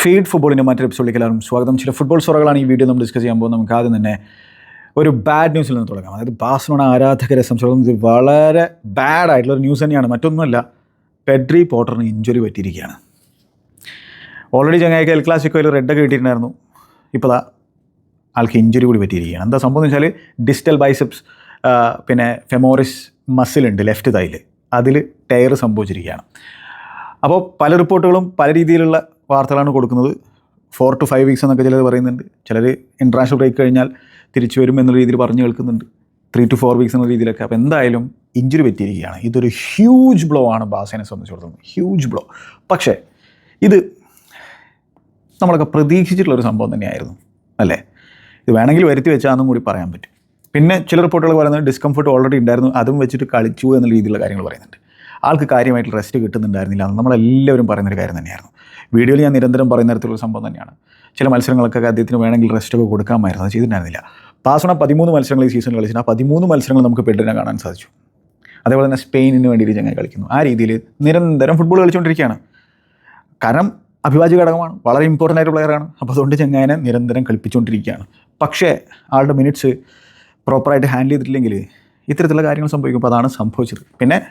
Feed ഫുട്ബോളിന്റെ മറ്റൊരു എപ്പിസോഡിലേക്ക് എല്ലാവരും സ്വാഗതം. ചില ഫുട്ബോൾ സ്വറകളാണ് ഈ വീഡിയോ നമ്മൾ ഡിസ്കസ് ചെയ്യാൻ പോകുന്നത് നമുക്ക് ആദ്യം തന്നെ ഒരു ബാഡ് ന്യൂസിൽ നിന്ന് തുടങ്ങാം. അതായത് ബാഴ്സലോണ ആരാധകരെ സംബന്ധിച്ചിടത്തോളം ഇത് വളരെ ബാഡ് ആയിട്ടുള്ള ഒരു ന്യൂസ് തന്നെയാണ്. മറ്റൊന്നുമല്ല പെഡ്രി പോട്ടറിന് ഇഞ്ചുറി പറ്റിയിരിക്കുകയാണ്. ഓൾറെഡി ചങ്ങായിക്ക് എൽ ക്ലാസിക്കോയിൽ റെഡൊക്കെ കിട്ടിയിട്ടുണ്ടായിരുന്നു. ഇപ്പോൾ ആൾക്ക് ഇഞ്ചുറി കൂടി പറ്റിയിരിക്കുകയാണ്. എന്താ സംഭവം എന്ന് വെച്ചാൽ ഡിജിറ്റൽ ബൈസെപ്സ് പിന്നെ ഫെമോറിസ് മസിൽ ഉണ്ട് ലെഫ്റ്റ് തൈയിൽ അതിൽ ടയർ സംഭവിച്ചിരിക്കുകയാണ്. അപ്പോൾ പല റിപ്പോർട്ടുകളും പല രീതിയിലുള്ള വാർത്തകളാണ് കൊടുക്കുന്നത്. ഫോർ ടു ഫൈവ് വീക്സ് എന്നൊക്കെ ചിലർ പറയുന്നുണ്ട്. ചിലർ ഇന്റർനാഷണൽ ബ്രേക്ക് കഴിഞ്ഞാൽ തിരിച്ചു വരും എന്നുള്ള രീതിയിൽ പറഞ്ഞു കേൾക്കുന്നുണ്ട്. ത്രീ ടു ഫോർ വീക്സ് എന്ന രീതിയിലൊക്കെ. അപ്പോൾ എന്തായാലും ഇഞ്ചുറി പറ്റിയിരിക്കുകയാണ്. ഇതൊരു ഹ്യൂജ് ബ്ലോ ആണ് ബാസേനെ സംബന്ധിച്ചിടത്തോളം. ഹ്യൂജ് ബ്ലോ പക്ഷേ ഇത് നമ്മളൊക്കെ പ്രതീക്ഷിച്ചിട്ടുള്ളൊരു സംഭവം തന്നെയായിരുന്നു. അല്ലേ? ഇത് വേണമെങ്കിൽ വരുത്തി വെച്ചാന്നും കൂടി പറയാൻ പറ്റും. പിന്നെ ചില റിപ്പോർട്ടുകൾ പറയുന്നത് ഡിസ്കംഫർട്ട് ഓൾറെഡി ഉണ്ടായിരുന്നു. അതും വെച്ചിട്ട് കളിച്ചു എന്നുള്ള രീതിയിലുള്ള കാര്യങ്ങൾ പറയുന്നുണ്ട്. ആൾക്ക് കാര്യമായിട്ട് റെസ്റ്റ് കിട്ടുന്നുണ്ടായിരുന്നില്ല എന്ന് നമ്മളെല്ലാവരും പറയുന്നൊരു കാര്യം തന്നെയായിരുന്നു. വീഡിയോയിൽ ഞാൻ നിരന്തരം പറയുന്ന തരത്തിലുള്ള സംഭവം തന്നെയാണ്. ചില മത്സരങ്ങളൊക്കെ അദ്ദേഹത്തിന് വേണമെങ്കിൽ റെസ്റ്റൊക്കെ കൊടുക്കാമായിരുന്നു. അത് ചെയ്തിട്ടുണ്ടായിരുന്നില്ല. പാസണ പതിമൂന്ന് മത്സരങ്ങൾ ഈ സീസണിൽ കളിച്ചിട്ട് ആ പതിമൂന്ന് മത്സരങ്ങൾ നമുക്ക് പെട്ടെന്ന് കാണാൻ സാധിച്ചു. അതേപോലെ തന്നെ സ്പെയിനിന് വേണ്ടിയിട്ട് ചങ്ങനെ കളിക്കുന്നു. ആ രീതിയിൽ നിരന്തരം ഫുട്ബോൾ കളിച്ചുകൊണ്ടിരിക്കുകയാണ്. കാരണം അഭിവാജ്യ ഘടകമാണ്. വളരെ ഇമ്പോർട്ടന്റ് ആയിട്ട് പ്ലെയറാണ് അപ്പോൾ അതുകൊണ്ട് ചെങ്ങായനെ നിരന്തരം കളിപ്പിച്ചുകൊണ്ടിരിക്കുകയാണ്. പക്ഷേ ആളുടെ മിനിറ്റ്സ് പ്രോപ്പറായിട്ട് ഹാൻഡിൽ ചെയ്തിട്ടില്ലെങ്കിൽ ഇത്തരത്തിലുള്ള കാര്യങ്ങൾ സംഭവിക്കും അപ്പോൾ അതാണ് സംഭവിച്ചത്. പിന്നെ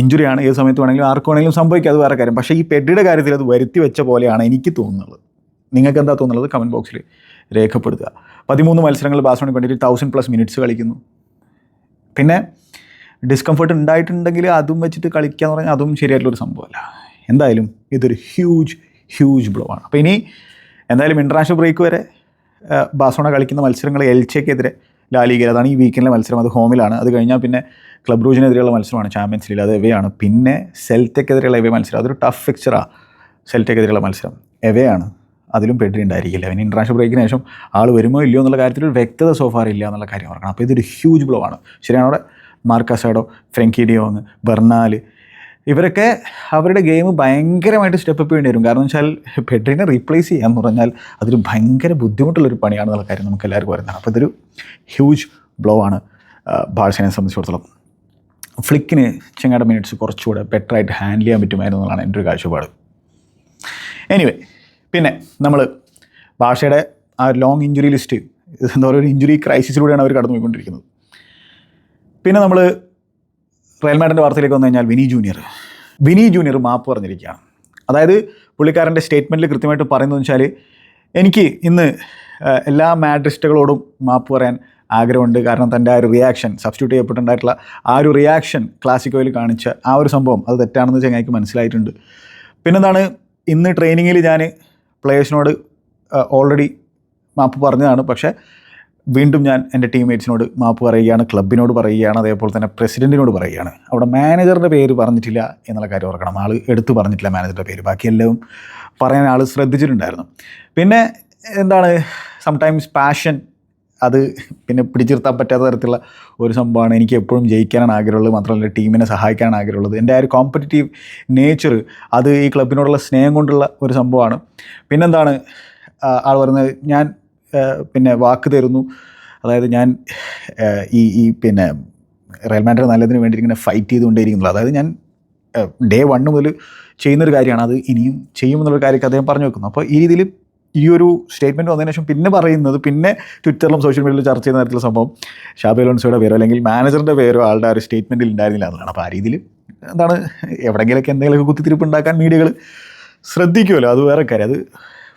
ഇഞ്ചുറിയാണ് ഏത് സമയത്ത് വേണമെങ്കിലും ആർക്ക് വേണമെങ്കിലും സംഭവിക്കുക അത് വേറെ കാര്യം. പക്ഷേ ഈ പെഡിയുടെ കാര്യത്തിൽ അത് വരുത്തി വെച്ച പോലെയാണ് എനിക്ക് തോന്നുന്നത്. നിങ്ങൾക്ക് എന്താ തോന്നുന്നത്? കമന്റ് ബോക്സിൽ രേഖപ്പെടുത്തുക. പതിമൂന്ന് മത്സരങ്ങൾ ബാസോണിക്ക് വേണ്ടിയിട്ട് തൗസൻഡ് പ്ലസ് മിനിറ്റ്സ് കളിക്കുന്നു. പിന്നെ ഡിസ്കംഫർട്ട് ഉണ്ടായിട്ടുണ്ടെങ്കിൽ അതും വെച്ചിട്ട് കളിക്കുക എന്ന് പറഞ്ഞാൽ അതും ശരിയായിട്ടുള്ളൊരു സംഭവമല്ല. എന്തായാലും ഇതൊരു ഹ്യൂജ് ഹ്യൂജ് ബ്ലോ ആണ്. അപ്പോൾ ഇനി എന്തായാലും ഇന്റർനാഷണൽ ബ്രേക്ക് വരെ ബാസോണ കളിക്കുന്ന മത്സരങ്ങൾ എൽച്ചയ്ക്കെതിരെ ലാലിഗയിൽ അതാണ് ഈ വീക്കെൻഡിലെ മത്സരം. അത് ഹോമിലാണ് അത് കഴിഞ്ഞാൽ പിന്നെ ക്ലബ് റൂജിനെതിരെയുള്ള മത്സരമാണ് ചാമ്പ്യൻസ് ലീഗ്. അത് എവയാണ്? പിന്നെ സെൽറ്റക്കെതിരെയുള്ള എവേ മത്സരം. അതൊരു ടഫ് ഫിക്ചറാണ് സെൽറ്റക്കെതിരെയുള്ള മത്സരം. എവയാണ്? അതിലും പെഡ്രി ഉണ്ടായിരിക്കില്ല. അവന് ഇന്റർനാഷണൽ ബ്രേക്കിന് ശേഷം ആൾ വരുമോ ഇല്ലയോ എന്നുള്ള കാര്യത്തിൽ ഒരു വ്യക്തത സോഫാർ ഇല്ല എന്നുള്ള കാര്യം ഓർക്കണം അപ്പോൾ ഇതൊരു ഹ്യൂജ് ബ്ലോ ആണ്. ശരിയാണ് അവിടെ? Marc Casado Frenkie de Jong Bernal. ഇവരൊക്കെ അവരുടെ ഗെയിം ഭയങ്കരമായിട്ട് സ്റ്റെപ്പ് വേണ്ടി വരും. കാരണം വെച്ചാൽ പെഡ്രിനെ റീപ്ലേസ് ചെയ്യാന്ന് പറഞ്ഞാൽ അതൊരു ഭയങ്കര ബുദ്ധിമുട്ടുള്ളൊരു പണിയാണെന്നുള്ള കാര്യം നമുക്ക് എല്ലാവർക്കും അറിയുന്നതാണ് അപ്പോൾ ഇതൊരു ഹ്യൂജ് ബ്ലോ ആണ് ബാഴ്സനെ സംബന്ധിച്ചിടത്തോളം. ഫ്ലിക്കിന് ചെങ്ങാട മിനിറ്റ്സ് കുറച്ചുകൂടെ ബെറ്ററായിട്ട് ഹാൻഡിൽ ചെയ്യാൻ പറ്റുമായിരുന്നു എന്നുള്ളതാണ് എന്റെ ഒരു കാഴ്ചപ്പാട്. എനിവേ പിന്നെ നമ്മൾ ഭാഷയുടെ ആ ലോങ് ഇഞ്ചുറി ലിസ്റ്റ് എന്താ പറയുക ഒരു ഇഞ്ചുറി ക്രൈസിസിലൂടെയാണ് അവർ കടന്നു പോയിക്കൊണ്ടിരിക്കുന്നത് പിന്നെ നമ്മൾ റയൽ മാഡിന്റെ വാർത്തയിലേക്ക് വന്നു കഴിഞ്ഞാൽ വിനി ജൂനിയർ. വിനി ജൂനിയർ മാപ്പ് പറഞ്ഞിരിക്കുകയാണ്. അതായത് പുള്ളിക്കാരന്റെ സ്റ്റേറ്റ്മെന്റിൽ കൃത്യമായിട്ട് പറയുന്നതെന്ന് വെച്ചാൽ എനിക്ക് ഇന്ന് എല്ലാ മാഡ്രിസ്റ്റുകളോടും മാപ്പ് പറയാൻ ആഗ്രഹമുണ്ട്. കാരണം തന്റെ ആ ഒരു റിയാക്ഷൻ സബ്സ്റ്റിറ്റ്യൂട്ട് ചെയ്യപ്പെട്ടുണ്ടായിട്ടുള്ള ആ ഒരു റിയാക്ഷൻ ക്ലാസിക്കോയിൽ കാണിച്ച ആ ഒരു സംഭവം അത് തെറ്റാണെന്ന് ചങ്ങായിക്ക് മനസ്സിലായിട്ടുണ്ട്. പിന്നെന്താണ്? ഇന്ന് ട്രെയിനിങ്ങിൽ ഞാൻ പ്ലേയേഴ്സിനോട് ഓൾറെഡി മാപ്പ് പറഞ്ഞതാണ്. പക്ഷേ വീണ്ടും ഞാൻ എന്റെ ടീംമേറ്റ്സിനോട് മാപ്പ് പറയുകയാണ് ക്ലബിനോട് പറയുകയാണ് അതേപോലെ തന്നെ പ്രസിഡന്റിനോട് പറയുകയാണ്. അവിടെ മാനേജറുടെ പേര് പറഞ്ഞിട്ടില്ല എന്നുള്ള കാര്യം ഓർക്കണം. ആൾ എടുത്തു പറഞ്ഞിട്ടില്ല മാനേജറുടെ പേര്. ബാക്കി എല്ലാം പറയാൻ ആൾ ശ്രദ്ധിച്ചിട്ടുണ്ടായിരുന്നു. പിന്നെ എന്താണ്? സംടൈംസ് പാഷൻ അത് പിന്നെ പിടിച്ചിർത്താൻ പറ്റാത്ത തരത്തിലുള്ള ഒരു സംഭവമാണ് എനിക്ക് എപ്പോഴും ജയിക്കാനാണ് ആഗ്രഹമുള്ളത്. മാത്രമല്ല ടീമിനെ സഹായിക്കാനാണ് ആഗ്രഹമുള്ളത്. എന്റെ ആ ഒരു കോമ്പറ്റീറ്റീവ് നേച്ചർ അത് ഈ ക്ലബിനോടുള്ള സ്നേഹം കൊണ്ടുള്ള ഒരു സംഭവമാണ്. പിന്നെന്താണ് ആൾ പറയുന്നത് ഞാൻ പിന്നെ വാക്ക് തരുന്നു. അതായത് ഞാൻ ഈ ഈ പിന്നെ റയൽ നല്ലതിന് വേണ്ടി ഇങ്ങനെ ഫൈറ്റ് ചെയ്തുകൊണ്ടേയിരിക്കുന്നുള്ളൂ അതായത് ഞാൻ ഡേ വണ്ണ് മുതൽ ചെയ്യുന്നൊരു കാര്യമാണ്. അത് ഇനിയും ചെയ്യുമെന്നുള്ള കാര്യമൊക്കെ അദ്ദേഹം പറഞ്ഞു വെക്കുന്നു. അപ്പോൾ ഈ രീതിയിൽ ഈ ഒരു സ്റ്റേറ്റ്മെന്റ് വന്നതിന് ശേഷം പിന്നെ പറയുന്നത് പിന്നെ ട്വിറ്ററിലും സോഷ്യൽ മീഡിയയിലും ചർച്ച ചെയ്യുന്ന തരത്തിലുള്ള സംഭവം ഷാബി അലോൺസോയുടെ പേരോ അല്ലെങ്കിൽ മാനേജറിന്റെ പേരോ ആളുടെ ഒരു സ്റ്റേറ്റ്മെന്റിൽ ഉണ്ടായിരുന്നില്ല എന്നുള്ളതാണ്. അപ്പോൾ ആ രീതിയിൽ എന്താണ് എവിടെയെങ്കിലുമൊക്കെ എന്തെങ്കിലുമൊക്കെ കുത്തിത്തിരിപ്പ് ഉണ്ടാക്കാൻ മീഡിയകൾ ശ്രദ്ധിക്കുമല്ലോ. അത് വേറെ കാര്യം. അത്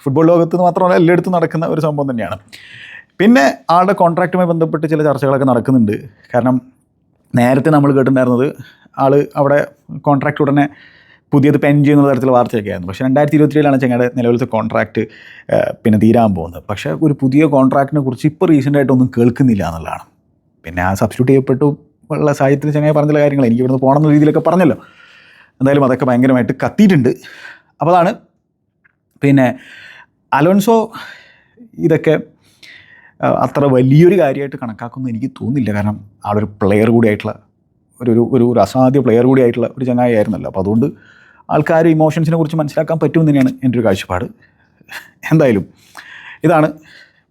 ഫുട്ബോൾ ലോകത്ത് മാത്രമല്ല എല്ലായിടത്തും നടക്കുന്ന ഒരു സംഭവം തന്നെയാണ്. പിന്നെ ആളുടെ കോൺട്രാക്റ്റുമായി ബന്ധപ്പെട്ട് ചില ചർച്ചകളൊക്കെ നടക്കുന്നുണ്ട്. കാരണം നേരത്തെ നമ്മൾ കേട്ടിട്ടുണ്ടായിരുന്നത് ആൾ അവിടെ കോൺട്രാക്റ്റ് ഉടനെ പുതിയത് പെൻ ചെയ്യുന്ന തരത്തിലുള്ള വാർത്തയൊക്കെ ആയിരുന്നു. പക്ഷേ രണ്ടായിരത്തി ഇരുപത്തിയേഴിലാണ് ചങ്ങയുടെ നിലവിലത്തെ കോൺട്രാക്റ്റ് പിന്നെ തീരാൻ പോകുന്നത്. പക്ഷേ ഒരു പുതിയ കോൺട്രാക്റ്റിനെ കുറിച്ച് ഇപ്പോൾ റീസെന്റായിട്ടൊന്നും കേൾക്കുന്നില്ല എന്നുള്ളതാണ്. പിന്നെ ആ സബ്സ്റ്റിറ്റ്യൂട്ട് ചെയ്യപ്പെട്ടു ഉള്ള സാഹചര്യത്തിൽ ചങ്ങായി പറഞ്ഞ കാര്യങ്ങൾ എനിക്ക് ഇവിടുന്ന് പോകണം എന്ന രീതിയിലൊക്കെ പറഞ്ഞല്ലോ. എന്തായാലും അതൊക്കെ ഭയങ്കരമായിട്ട് കത്തിയിട്ടുണ്ട്. അപ്പോൾ അതാണ് പിന്നെ അലോൻസോ ഇതൊക്കെ അത്ര വലിയൊരു കാര്യമായിട്ട് കണക്കാക്കുമെന്ന് എനിക്ക് തോന്നുന്നില്ല. കാരണം ആളൊരു പ്ലെയർ കൂടിയായിട്ടുള്ള ഒരു ഒരു ഒരു അസാധ്യ പ്ലെയർ കൂടി ആയിട്ടുള്ള ഒരു ചങ്ങായി ആയിരുന്നല്ലോ. അപ്പോൾ അതുകൊണ്ട് ആൾക്കാർ ഇമോഷൻസിനെ കുറിച്ച് മനസ്സിലാക്കാൻ പറ്റുമെന്ന് തന്നെയാണ് എന്റെ ഒരു കാഴ്ചപ്പാട്. എന്തായാലും ഇതാണ്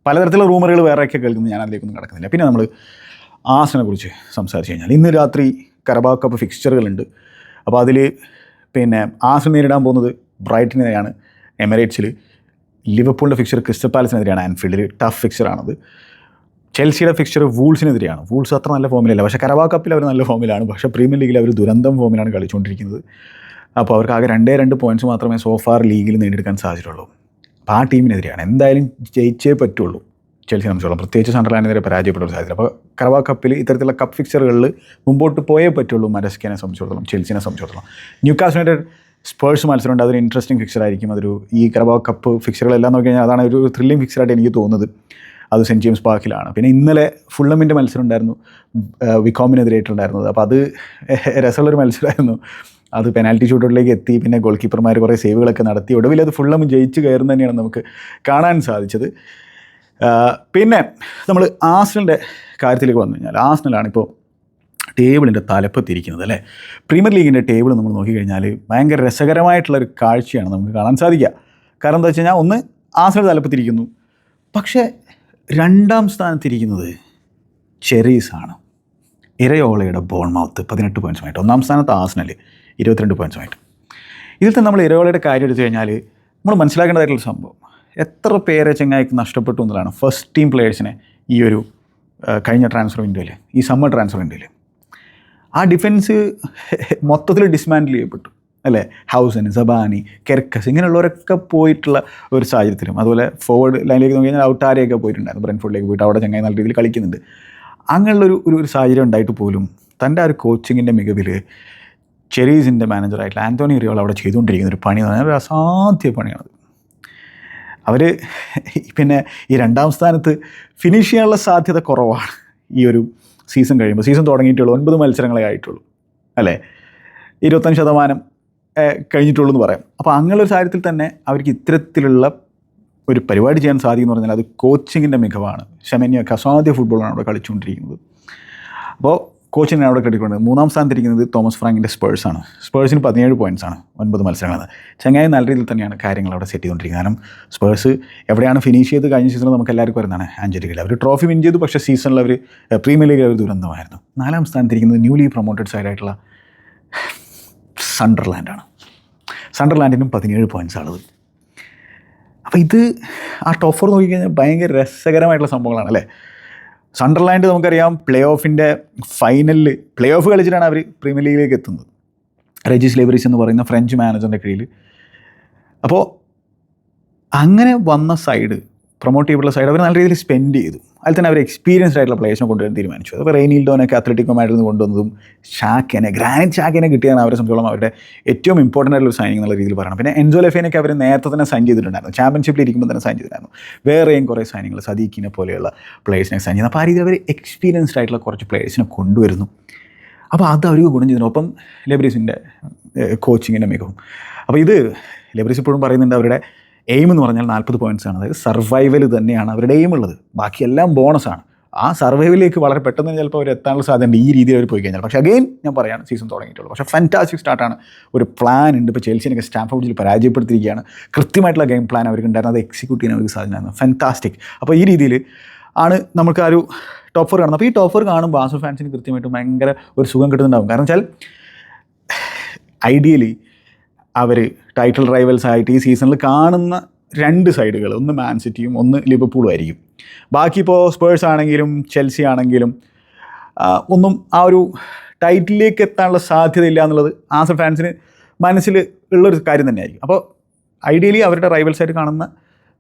പലതരത്തിലുള്ള റൂമറുകൾ വേറെയൊക്കെ കേൾക്കുന്നത് ഞാൻ അതിലേക്കൊന്നും കിടക്കുന്നില്ല. പിന്നെ നമ്മൾ ആസിനെ കുറിച്ച് സംസാരിച്ച് കഴിഞ്ഞാൽ ഇന്ന് രാത്രി കരബാവ് കപ്പ് ഫിക്സ്ചറുകളുണ്ട് അപ്പോൾ അതിൽ പിന്നെ ആസ് നേരിടാൻ പോകുന്നത് ബ്രൈറ്റിനെതിരെയാണ് എമിറേറ്റ്സിൽ ലിവർപൂളിന്റെ ഫിക്ചർ ക്രിസ്റ്റൽ പാലസിനെതിരെയാണ്. ആൻഫീൽഡിൽ ടഫ് ഫിക്ചറാണത് ചെൽസിയുടെ ഫിക്ചർ വൂൾസിനെതിരെയാണ്. വൂൾസ് അത്ര നല്ല ഫോമിലല്ല പക്ഷേ കരവാ കപ്പിൽ അവർ നല്ല ഫോമിലാണ് പക്ഷേ പ്രീമിയർ ലീഗിൽ അവർ ദുരന്തം ഫോമിലാണ് കളിച്ചുകൊണ്ടിരിക്കുന്നത്. അപ്പോൾ അവർക്ക് ആകെ രണ്ടേ രണ്ട് പോയിന്റ്സ് മാത്രമേ സോഫാർ ലീഗിൽ നേടിയെടുക്കാൻ സാധിച്ചിട്ടുള്ളൂ. അപ്പോൾ ആ ടീമിനെതിരെയാണ്. എന്തായാലും ജയിച്ചേ പറ്റുള്ളൂ. ചെൽസി സംബന്ധിച്ചോളം. പ്രത്യേകിച്ച് സണ്ടർലാൻഡിനെതിരെ പരാജയപ്പെട്ട ഒരു സാധ്യത. അപ്പോൾ കറവാ കപ്പിൽ ഇത്തരത്തിലുള്ള കപ്പ് ഫിക്ചറുകളിൽ മുമ്പോട്ട് പോയേ പറ്റുള്ളൂ മരസ്കിനെ സംബന്ധിച്ചിടത്തോളം ചെൽസിനെ സംബന്ധിച്ചിടത്തോളം. ന്യൂക്കാസ് യുണൈറ്റഡ് സ്പേഴ്സ് മത്സരമുണ്ട് അതൊരു ഇൻട്രസ്റ്റിംഗ് ഫിക്ചർ ആയിരിക്കും. അതൊരു ഈ കറവാ കപ്പ് ഫിക്ചറുകളെല്ലാം നോക്കി കഴിഞ്ഞാൽ അതാണ് ഒരു ത്രില്ലിംഗ് ഫിക്ചറായിട്ട് എനിക്ക് തോന്നുന്നത്. അത് സെന്റ് ജെയിംസ് പാർക്കിലാണ്. പിന്നെ ഇന്നലെ ഫുള്ളമിന്റെ മത്സരം ഉണ്ടായിരുന്നു വിക്കോമിനെതിരായിട്ടുണ്ടായിരുന്നത്. അപ്പോൾ അത് രസമുള്ളൊരു മത്സരമായിരുന്നു. അത് പെനാൽറ്റി ഷൂട്ടൗട്ടിലേക്ക് എത്തി പിന്നെ ഗോൾ കീപ്പർമാർ കുറേ സേവുകളൊക്കെ നടത്തി. ഒടുവിൽ അത് ഫുള്ളം ജയിച്ച് കയറുന്ന തന്നെയാണ് നമുക്ക് കാണാൻ സാധിച്ചത്. പിന്നെ നമ്മൾ ആസ്നലിന്റെ കാര്യത്തിലേക്ക് വന്നു കഴിഞ്ഞാൽ ആസ്നലാണ് ഇപ്പോൾ ടേബിളിന്റെ തലപ്പത്തിരിക്കുന്നത് അല്ലേ? പ്രീമിയർ ലീഗിന്റെ ടേബിൾ നമ്മൾ നോക്കിക്കഴിഞ്ഞാൽ ഭയങ്കര രസകരമായിട്ടുള്ളൊരു കാഴ്ചയാണ് നമുക്ക് കാണാൻ സാധിക്കുക. കാരണം എന്താ വെച്ച് കഴിഞ്ഞാൽ ഒന്ന് ആസ്നൽ തലപ്പത്തിരിക്കുന്നു. പക്ഷേ രണ്ടാം സ്ഥാനത്തിരിക്കുന്നത് ചെറീസാണ്. ഇരയോളയുടെ ബോൺമൗത്ത് പതിനെട്ട് പോയിന്റ്സുമായിട്ട് ഒന്നാം സ്ഥാനത്ത് ആസ്നൽ ഇരുപത്തിരണ്ട് പോയിന്റ്സുമായിട്ട് ഇതിൽ തന്നെ നമ്മൾ ഇരയോളയുടെ കാര്യം എടുത്തു കഴിഞ്ഞാൽ നമ്മൾ മനസ്സിലാക്കേണ്ടതായിട്ടുള്ള സംഭവം. എത്ര പേരെ ചെങ്ങായിക്ക് നഷ്ടപ്പെട്ടു എന്നുള്ളതാണ് ഫസ്റ്റ് ടീം പ്ലെയേഴ്സിനെ ഈ ഒരു കഴിഞ്ഞ ട്രാൻസ്ഫർ വിൻഡോയിൽ ഈ സമ്മർ ട്രാൻസ്ഫർ വിൻഡോയിൽ ആ ഡിഫൻസ് മൊത്തത്തിൽ ഡിസ്മാൻഡിൽ ചെയ്യപ്പെട്ടു. അല്ലേ? ഹൗസൻ സബാനി കെർക്കസ് ഇങ്ങനെയുള്ളവരൊക്കെ പോയിട്ടുള്ള ഒരു സാഹചര്യത്തിലും. അതുപോലെ ഫോർവേഡ് ലൈനിലേക്ക് നോക്കി കഴിഞ്ഞാൽ ഔട്ടാരെയൊക്കെ പോയിട്ടുണ്ടായിരുന്നു. ബ്രെൻഫോർഡിലേക്ക് പോയിട്ട് അവിടെ ചങ്ങായി നല്ല രീതിയിൽ കളിക്കുന്നുണ്ട്. അങ്ങനെയുള്ളൊരു ഒരു ഒരു സാഹചര്യം ഉണ്ടായിട്ട് പോലും തന്റെ ആ ഒരു കോച്ചിങ്ങിന്റെ മികവിൽ ചെറീസിന്റെ മാനേജറായിട്ടുള്ള ആന്റോണി റിയോൾ അവിടെ ചെയ്തുകൊണ്ടിരിക്കുന്ന ഒരു പണി എന്ന് പറഞ്ഞാൽ ഒരു അസാധ്യ പണിയാണത് അവർ പിന്നെ ഈ രണ്ടാം സ്ഥാനത്ത് ഫിനിഷ് ചെയ്യാനുള്ള സാധ്യത കുറവാണ് ഈ ഒരു സീസൺ കഴിയുമ്പോൾ. സീസൺ തുടങ്ങിയിട്ടുള്ളൂ. ഒൻപത് മത്സരങ്ങളെ ആയിട്ടുള്ളൂ. അല്ലേ? ഇരുപത്തഞ്ച് ശതമാനം കഴിഞ്ഞിട്ടുള്ളൂ എന്ന് പറയാം. അപ്പോൾ അങ്ങനെയുള്ള സാഹചര്യത്തിൽ തന്നെ അവർക്ക് ഇത്തരത്തിലുള്ള ഒരു പരിപാടി ചെയ്യാൻ സാധിക്കും എന്ന് പറഞ്ഞാൽ അത് കോച്ചിങ്ങിന്റെ മികവാണ്. ഷമന്യൊക്കെ അസാധ്യ ഫുട്ബോളാണ് അവിടെ കളിച്ചുകൊണ്ടിരിക്കുന്നത്. അപ്പോൾ കോച്ചിനെ അവിടെ കിട്ടിക്കൊണ്ട് മൂന്നാം സ്ഥാനത്തിരിക്കുന്നത് തോമസ് ഫ്രാങ്കിന്റെ സ്പേഴ്സാണ് സ്പേഴ്സിന് പതിനേഴ് പോയിന്റ്സാണ് ഒൻപത് മത്സരങ്ങളാണ്. ചങ്ങായി നല്ല രീതിയിൽ തന്നെയാണ് കാര്യങ്ങൾ അവിടെ സെറ്റ് ചെയ്തുകൊണ്ടിരിക്കുന്നത്. കാരണം സ്പേഴ്സ് എവിടെയാണ് ഫിനിഷ് ചെയ്ത് കഴിഞ്ഞ സീസണിൽ നമുക്ക് എല്ലാവർക്കും വരുന്നതാണ് ആഞ്ചലിക്കൽ അവർ ട്രോഫി വിൻ ചെയ്തു പക്ഷേ സീസണിൽ അവർ പ്രീമിയർ ലീഗ് അവർ ദുരന്തമായിരുന്നു. നാലാം സ്ഥാനത്തിരിക്കുന്നത് ന്യൂലി പ്രൊമോട്ടഡ് സൈഡായിട്ടുള്ള സണ്ടർലാൻഡാണ്. സണ്ടർലാൻഡിനും പതിനേഴ് പോയിന്റ്സ് ആണത് അപ്പോൾ ഇത് ആ ടോപ്പ് ഫോർ നോക്കിക്കഴിഞ്ഞാൽ ഭയങ്കര രസകരമായിട്ടുള്ള സംഭവങ്ങളാണ് അല്ലേ? സണ്ടർലാൻഡ് നമുക്കറിയാം പ്ലേ ഓഫിന്റെ ഫൈനലിൽ പ്ലേ ഓഫ് കളിച്ചിട്ടാണ് അവർ പ്രീമിയർ ലീഗിലേക്ക് എത്തുന്നത്. റെജിസ് ലേബറിസ് എന്ന് പറയുന്ന ഫ്രഞ്ച് മാനേജറിന്റെ കീഴിൽ അപ്പോൾ അങ്ങനെ വന്ന സൈഡ് പ്രൊമോട്ട് ചെയ്യപ്പെട്ടുള്ള സൈഡ് അവർ നല്ല രീതിയിൽ സ്പെൻഡ് ചെയ്തു. അതിൽ തന്നെ അവർ എക്സ്പീരിയൻസ്ഡ് ആയിട്ടുള്ള പ്ലേയേഴ്സിനെ കൊണ്ടുവരാൻ തീരുമാനിച്ചു. അപ്പോൾ റെയിനിൽഡോനൊക്കെ അത്ലറ്റിക്കുമായിട്ട് നിന്ന് കൊണ്ടുവന്നതും ഷാക്കിനെ ഗ്രാൻഡ് ഷാക്കിനെ കിട്ടിയാണ് അവരെ സംബന്ധിച്ചോളം അവരുടെ ഏറ്റവും ഇമ്പോർട്ടന്റ് ആയിട്ടുള്ള സൈനിങ് എന്നുള്ള രീതിയിൽ പറയണം പിന്നെ എൻജോ ലെഫേനൊക്കെ അവർ നേരത്തെ തന്നെ സൈൻ ചെയ്തിട്ടുണ്ടായിരുന്നു. ചാമ്പ്യൻഷിപ്പിൽ ഇരിക്കുമ്പോൾ തന്നെ സൈൻ ചെയ്തിട്ടുണ്ടായിരുന്നു. വേറെയും കുറേ സൈനിങ്ങൾ സദീഖിനെ പോലെയുള്ള പ്ലേയേഴ്സിനെ സൈൻ ചെയ്യുന്നു അപ്പോൾ ആ രീതിയിൽ അവർ എക്സ്പീരിയൻസ്ഡ് ആയിട്ടുള്ള കുറച്ച് പ്ലേയേഴ്സിനെ കൊണ്ടുവരുന്നു. അപ്പോൾ അത് അവർക്ക് ഗുണം ചെയ്തിരുന്നു. ഒപ്പം ലെബ്രീസിന്റെ കോച്ചിങ്ങിന്റെ മികവും. അപ്പോൾ ഇത് ലെബ്രീസ് ഇപ്പോഴും പറയുന്നുണ്ട് അവരുടെ എയിം എന്ന് പറഞ്ഞാൽ നാൽപ്പത് പോയിന്റ്സ് ആണ്. അതായത് സർവൈവൽ തന്നെയാണ് അവരുടെ എയിം ഉള്ളത്. ബാക്കിയെല്ലാം ബോണസാണ് ആ സർവൈവലിലേക്ക് വളരെ പെട്ടെന്ന് ചിലപ്പോൾ അവർ എത്താനുള്ള സാധ്യതയുണ്ട്. ഈ രീതിയിൽ അവർ പോയി കഴിഞ്ഞാൽ പക്ഷേ അഗെയിൻ ഞാൻ പറയാം സീസൺ തുടങ്ങിയിട്ടുള്ളൂ. പക്ഷേ ഫാന്റാസ്റ്റിക് സ്റ്റാർട്ടാണ് ഒരു പ്ലാൻ ഉണ്ട്. ഇപ്പോൾ ചെൽസിനൊക്കെ സ്റ്റാൻഫോർഡിൽ പരാജയപ്പെടുത്തിയിരിക്കുകയാണ്. കൃത്യമായിട്ടുള്ള ഗെയിം പ്ലാൻ അവർക്ക് ഉണ്ടായിരുന്നു. അത് എക്സിക്യൂട്ട് ചെയ്യാൻ അവർക്ക് സാധ്യതയാണ് ഫാന്റാസ്റ്റിക് അപ്പോൾ ഈ രീതിയിൽ ആണ് നമുക്ക് ആ ഒരു ടോപ്പ് കാണുന്നത്. അപ്പോൾ ഈ ടോപ്പ് ഫോർ കാണുമ്പോൾ ബാസു ഫാൻസിന് കൃത്യമായിട്ടും ഭയങ്കര ഒരു സുഖം കിട്ടുന്നുണ്ടാവും. കാരണം വെച്ചാൽ ഐഡിയലി അവർ ടൈറ്റിൽ റൈവൽസ് ആയിട്ട് ഈ സീസണിൽ കാണുന്ന രണ്ട് സൈഡുകൾ ഒന്ന് മാൻ സിറ്റിയും ഒന്ന് ലിവർപൂളും ആയിരിക്കും. ബാക്കി ഇപ്പോൾ സ്പേഴ്സ് ആണെങ്കിലും ചെൽസി ആണെങ്കിലും ഒന്നും ആ ഒരു ടൈറ്റിലേക്ക് എത്താനുള്ള സാധ്യതയില്ല എന്നുള്ളത് ആസൽ ഫാൻസിന് മനസ്സിൽ ഉള്ളൊരു കാര്യം തന്നെയായിരിക്കും. അപ്പോൾ ഐഡിയലി അവരുടെ റൈവൽസായിട്ട് കാണുന്ന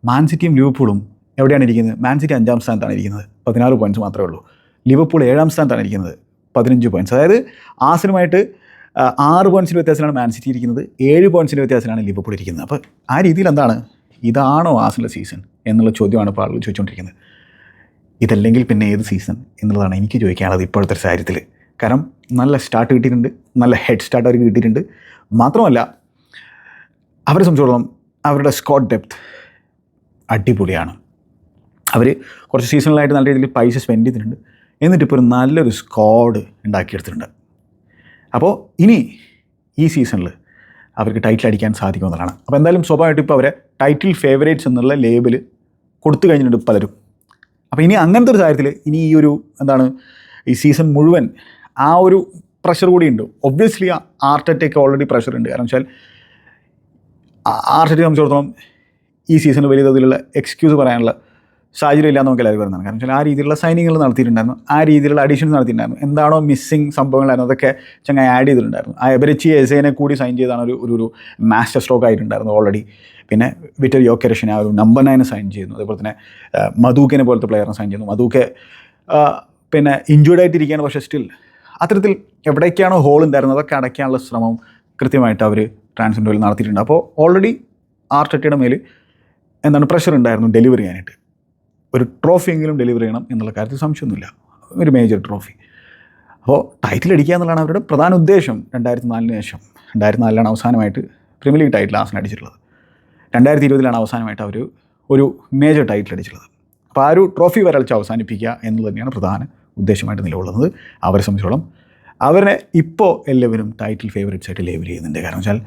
മാൻ സിറ്റിയും ലിവർപൂളും എവിടെയാണ് ഇരിക്കുന്നത്? മാൻ സിറ്റി അഞ്ചാം സ്ഥാനത്താണ് ഇരിക്കുന്നത്. പതിനാറ് പോയിന്റ്സ് മാത്രമേ ഉള്ളൂ. ലിവർപൂൾ ഏഴാം സ്ഥാനത്താണ് ഇരിക്കുന്നത്. പതിനഞ്ച് പോയിന്റ്സ് അതായത് ആസിനുമായിട്ട് ആറ് പോയിന്റ്സിന്റെ വ്യത്യാസത്തിലാണ് മാൻ സിറ്റി ഇരിക്കുന്നത്. ഏഴ് പോയിന്റ്സിന്റെ വ്യത്യാസത്തിലാണ് ലിവർപൂൾ ഇരിക്കുന്നത്. അപ്പോൾ ആ രീതിയിൽ എന്താണ്? ഇതാണോ ആസിന്റെ സീസൺ എന്നുള്ള ചോദ്യമാണ് ഇപ്പോൾ ആളുകൾ ചോദിച്ചുകൊണ്ടിരിക്കുന്നത്. ഇതല്ലെങ്കിൽ പിന്നെ ഏത് സീസൺ എന്നുള്ളതാണ് എനിക്ക് ചോദിക്കാനുള്ളത് ഇപ്പോഴത്തെ സാഹചര്യത്തിൽ കാരണം നല്ല സ്റ്റാർട്ട് കിട്ടിയിട്ടുണ്ട്. നല്ല ഹെഡ് സ്റ്റാർട്ട് അവർക്ക് കിട്ടിയിട്ടുണ്ട്. മാത്രമല്ല അവരെ സംബന്ധിച്ചിടത്തോളം അവരുടെ സ്കോട്ട് ഡെപ്ത് അടിപൊളിയാണ്. അവർ കുറച്ച് സീസണലായിട്ട് നല്ല രീതിയിൽ പൈസ സ്പെൻഡ് ചെയ്തിട്ടുണ്ട്. എന്നിട്ട് ഇപ്പോൾ ഒരു നല്ലൊരു സ്ക്വാഡ് ഉണ്ടാക്കിയെടുത്തിട്ടുണ്ട്. അപ്പോൾ ഇനി ഈ സീസണിൽ അവർക്ക് ടൈറ്റിൽ അടിക്കാൻ സാധിക്കുമെന്നുള്ളതാണ് അപ്പോൾ എന്തായാലും സ്വാഭാവികമായിട്ടും ഇപ്പോൾ അവരെ ടൈറ്റിൽ ഫേവറേറ്റ്സ് എന്നുള്ള ലേബിൾ കൊടുത്തു കഴിഞ്ഞിട്ടുണ്ട് പലരും. അപ്പോൾ ഇനി അങ്ങനത്തെ ഒരു കാര്യത്തിൽ ഇനി ഈ ഒരു എന്താണ് ഈ സീസൺ മുഴുവൻ ആ ഒരു പ്രഷർ കൂടി ഉണ്ട്. ഒബ്വിയസ്ലി ആർട്ട് ആർട്ടറ്റയ്ക്ക് ഓൾറെഡി പ്രഷർ ഉണ്ട്. കാരണം വെച്ചാൽ ആർട്ടറ്റെ സംബന്ധിച്ചിടത്തോളം ഈ സീസണിൽ വലിയ തോതിലുള്ള എക്സ്ക്യൂസ് പറയാനുള്ള സാഹചര്യം ഇല്ലാന്ന് നമുക്ക് എല്ലാവരും പറയുന്നതാണ് കാരണം വെച്ചാൽ ആ രീതിയിലുള്ള സൈനിങ്ങൾ നടത്തിയിട്ടുണ്ടായിരുന്നു. ആ രീതിയിലുള്ള അഡീഷൻ നടത്തിയിട്ടുണ്ടായിരുന്നു. എന്താണോ മിസ്സിങ് സംഭവങ്ങളായിരുന്നു. അതൊക്കെ ചങ്ങായി ആഡ് ചെയ്തിട്ടുണ്ടായിരുന്നു. ആ എബരിച്ചി എസേനെ കൂടി സൈൻ ചെയ്താണ് ഒരു ഒരു മാസ്റ്റർ സ്ട്രോക്ക് ആയിട്ടുണ്ടായിരുന്നു ഓൾറെഡി പിന്നെ വിറ്റർ യോക്കരഷിനെ ആ ഒരു നമ്പർ നയനെ സൈൻ ചെയ്യുന്നു. അതേപോലെ തന്നെ മധൂക്കിനെ പോലത്തെ പ്ലെയറിനെ സൈൻ ചെയ്യുന്നു. മധൂക്കെ പിന്നെ ഇഞ്ചുവേഡ് ആയിട്ടിരിക്കുകയാണ്. പക്ഷേ സ്റ്റിൽ അത്തരത്തിൽ എവിടേക്കാണോ ഹോൾ ഉണ്ടായിരുന്നത് അതൊക്കെ അടയ്ക്കാനുള്ള ശ്രമം കൃത്യമായിട്ട് അവർ ട്രാൻസ്ജെൻഡറിൽ നടത്തിയിട്ടുണ്ട്. അപ്പോൾ ഓൾറെഡി ആർട്ടറ്റയുടെ മേൽ എന്താണ് പ്രഷർ ഉണ്ടായിരുന്നു ഡെലിവറി ചെയ്യാനായിട്ട്. ഒരു ട്രോഫി എങ്കിലും ഡെലിവറി ചെയ്യണം എന്നുള്ള കാര്യത്തിൽ സംശയമൊന്നുമില്ല. ഒരു മേജർ ട്രോഫി അപ്പോൾ ടൈറ്റിൽ അടിക്കുക എന്നുള്ളതാണ് അവരുടെ പ്രധാന ഉദ്ദേശം രണ്ടായിരത്തി നാലിന് ശേഷം. രണ്ടായിരത്തി നാലിലാണ് അവസാനമായിട്ട് പ്രീമിയർ ലീഗ് ടൈറ്റിൽ ആസന അടിച്ചിട്ടുള്ളത്. രണ്ടായിരത്തി ഇരുപതിലാണ് അവസാനമായിട്ട് അവർ ഒരു മേജർ ടൈറ്റിൽ അടിച്ചിട്ടുള്ളത്. അപ്പോൾ ആ ഒരു ട്രോഫി വരൾച്ച അവസാനിപ്പിക്കുക എന്നുള്ളത് തന്നെയാണ് പ്രധാന ഉദ്ദേശമായിട്ട് നിലകൊള്ളുന്നത്. അവരെ സംബന്ധിച്ചോളം അവരെ ഇപ്പോൾ എല്ലാവരും ടൈറ്റിൽ ഫേവറേറ്റ്സ് ആയിട്ട് ലേബൽ ചെയ്യുന്നുണ്ട്. കാരണം വെച്ചാൽ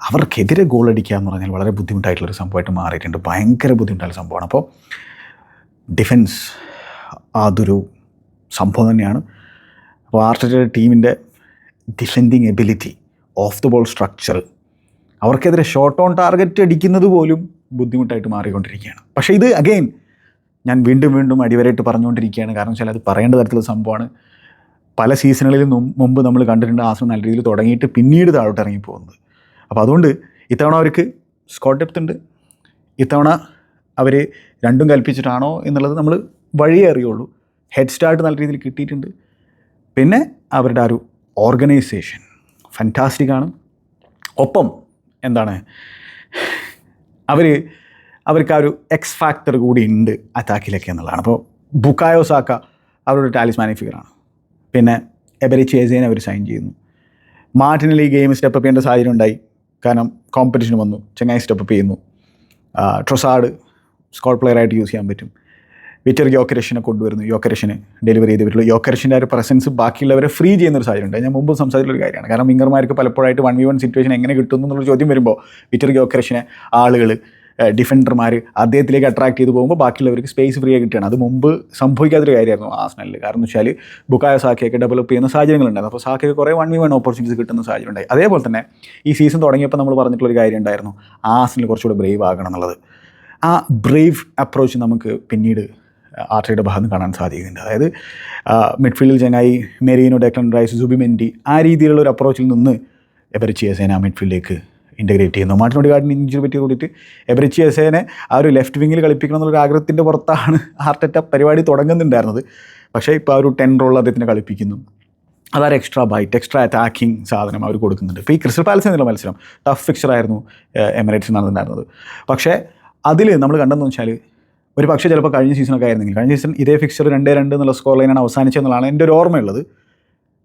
അവർക്കെതിരെ ഗോൾ അടിക്കുക എന്ന് പറഞ്ഞാൽ വളരെ ബുദ്ധിമുട്ടായിട്ടുള്ളൊരു സംഭവമായിട്ട് മാറിയിട്ടുണ്ട്. ഭയങ്കര ബുദ്ധിമുട്ടായ സംഭവമാണ്. അപ്പോൾ ഡിഫൻസ് അതൊരു സംഭവം തന്നെയാണ്. അപ്പോൾ ആർട്ടറ്റയുടെ ടീമിന്റെ defending ability off the ball structure അവർക്കെതിരെ ഷോർട്ട് ഓൺ ടാർഗറ്റ് അടിക്കുന്നത് പോലും ബുദ്ധിമുട്ടായിട്ട് മാറിക്കൊണ്ടിരിക്കുകയാണ്. പക്ഷേ ഇത് അഗെയിൻ ഞാൻ വീണ്ടും വീണ്ടും അടിവരായിട്ട് പറഞ്ഞുകൊണ്ടിരിക്കുകയാണ്. കാരണം വെച്ചാൽ അത് പറയേണ്ട തരത്തിലുള്ള സംഭവമാണ്. പല സീസണുകളിലും മുമ്പ് നമ്മൾ കണ്ടിട്ടുണ്ട് ആസം നല്ല രീതിയിൽ തുടങ്ങിയിട്ട് പിന്നീട് താഴോട്ട് ഇറങ്ങി പോകുന്നത്. അപ്പോൾ അതുകൊണ്ട് ഇത്തവണ അവർക്ക് സ്കോട്ട് ഡെപ്ത് ഉണ്ട്. ഇത്തവണ അവർ രണ്ടും കൽപ്പിച്ചിട്ടാണോ എന്നുള്ളത് നമ്മൾ വഴിയേ അറിയുള്ളൂ. ഹെഡ് സ്റ്റാർട്ട് നല്ല രീതിയിൽ കിട്ടിയിട്ടുണ്ട്. പിന്നെ അവരുടെ ആ ഒരു ഓർഗനൈസേഷൻ ഫാന്റാസ്റ്റിക് ആണ്. ഒപ്പം എന്താണ്? അവർ അവർക്ക് ആ ഒരു എക്സ് ഫാക്ടർ കൂടി ഉണ്ട് അറ്റാക്കിലൊക്കെ എന്നുള്ളതാണ്. അപ്പോൾ ബുക്കായോ സാക്ക അവരുടെ ടാലിസ്മാനിക് ഫിഗറാണ് പിന്നെ എബരി ചേസേനെ അവർ സൈൻ ചെയ്യുന്നു. മാർട്ടിനിൽ ഈ ഗെയിം സ്റ്റെപ്പ് ചെയ്യേണ്ട സാഹചര്യം ഉണ്ടായി. കാരണം കോമ്പറ്റീഷൻ വന്നു. ചെങ്ങായി സ്റ്റെപ്പ് ചെയ്യുന്നു. ട്രൊസാഡ് സ്കോട്ട് പ്ലെയറായിട്ട് യൂസ് ചെയ്യാൻ പറ്റും. വിറ്റർ യോക്കരേഷനെ കൊണ്ടുവരുന്നു. യോക്കരേഷനെ ഡെലിവറി ചെയ്ത് വരുള്ളൂ യോക്കരഷിന്റെ ഒരു പ്രസൻസ് ബാക്കിയുള്ളവരെ ഫ്രീ ചെയ്യുന്ന ഒരു സാഹചര്യം ഉണ്ട്. ഞാൻ മുമ്പ് സംസാരിച്ചുള്ള ഒരു കാര്യമാണ്. കാരണം വിങ്ങർമാർക്ക് പലപ്പോഴായിട്ട് വൺ വി വൺ സിറ്റുവേഷൻ എങ്ങനെ കിട്ടുന്നു എന്നുള്ള ചോദ്യം വരുമ്പോൾ വിറ്റർ യോക്കരഷിനെ ആളുകൾ ഡിഫൻഡർമാർ അദ്ദേഹത്തിലേക്ക് അട്രാക്ട് ചെയ്ത് പോകുമ്പോൾ ബാക്കിയുള്ളവർക്ക് സ്പേസ് ഫ്രീ ആയി കിട്ടുകയാണ്. അത് മുമ്പ് സംഭവിക്കാത്തൊരു കാര്യമായിരുന്നു ആസ്നലിൽ കാരണം വെച്ചാൽ ബുക്കായ സാഖയൊക്കെ ഡെവലപ്പ് ചെയ്യുന്ന സാഹചര്യങ്ങളുണ്ടായിരുന്നു. അപ്പോൾ സാഖയ്ക്ക് കുറേ വൺ വി വൺ ഓപ്പർച്യൂണിറ്റീസ് കിട്ടുന്ന സാഹചര്യം ഉണ്ടായി അതേപോലെ തന്നെ ഈ സീസൺ തുടങ്ങിയപ്പോൾ നമ്മൾ പറഞ്ഞിട്ടുള്ളൊരു കാര്യം ഉണ്ടായിരുന്നു. ആസ്നൽ കുറച്ചുകൂടെ ബ്രേവ് ആകണം എന്നുള്ളത്. ആ ബ്രേവ് അപ്രോച്ച് നമുക്ക് പിന്നീട് ആർട്ടയുടെ ഭാഗത്ത് കാണാൻ സാധിക്കുന്നുണ്ട്. അതായത് മിഡ്ഫീൽഡിൽ ചങ്ങായി മെരീനോ ഡെക്ലൻ റൈസ് സുബിമെന്റി ആ രീതിയിലുള്ള ഒരു അപ്രോച്ചിൽ നിന്ന് എബറിച്ചി സേന മിഡ്ഫീൽഡിലേക്ക് ഇന്റഗ്രേറ്റ് ചെയ്യുന്നു. മാർട്ടിനോട് കാട്ടിന് ഇഞ്ചുറി പറ്റി കൂടിയിട്ട് എബറിച്ചി എസേനെ ആ ഒരു ലെഫ്റ്റ് വിങ്ങിൽ കളിപ്പിക്കണം എന്നുള്ള ആഗ്രഹത്തിന്റെ പുറത്താണ് ആർട്ടറ്റ പരിപാടി തുടങ്ങുന്നുണ്ടായിരുന്നത്. പക്ഷേ ഇപ്പോൾ ആ ഒരു ടെൻ റോൾ അദ്ദേഹത്തിനെ കളിപ്പിക്കുന്നു. അതൊരു എക്സ്ട്രാ ബൈറ്റ് എക്സ്ട്രാ അറ്റാക്കിംഗ് സാധനം അവർ കൊടുക്കുന്നുണ്ട്. ഇപ്പോൾ ഈ ക്രിസ്റ്റൽ പാലസ് എന്നുള്ള മത്സരം ടഫ് ഫിക്ചർ ആയിരുന്നു എമിറേറ്റ്സ് നടന്നിട്ടുണ്ടായിരുന്നത്. പക്ഷേ അതിൽ നമ്മൾ കണ്ടെന്ന് വെച്ചാൽ ഒരു പക്ഷേ ചിലപ്പോൾ കഴിഞ്ഞ സീസണൊക്കെ ആയിരുന്നെങ്കിൽ. കഴിഞ്ഞ സീസൺ ഇതേ ഫിക്സർ രണ്ടേ രണ്ട് എന്നുള്ള സ്കോർ ലൈനാണ് അവസാനിച്ചതെന്നുള്ളതാണ് എന്റെ ഒരു ഓർമ്മയുള്ളത്.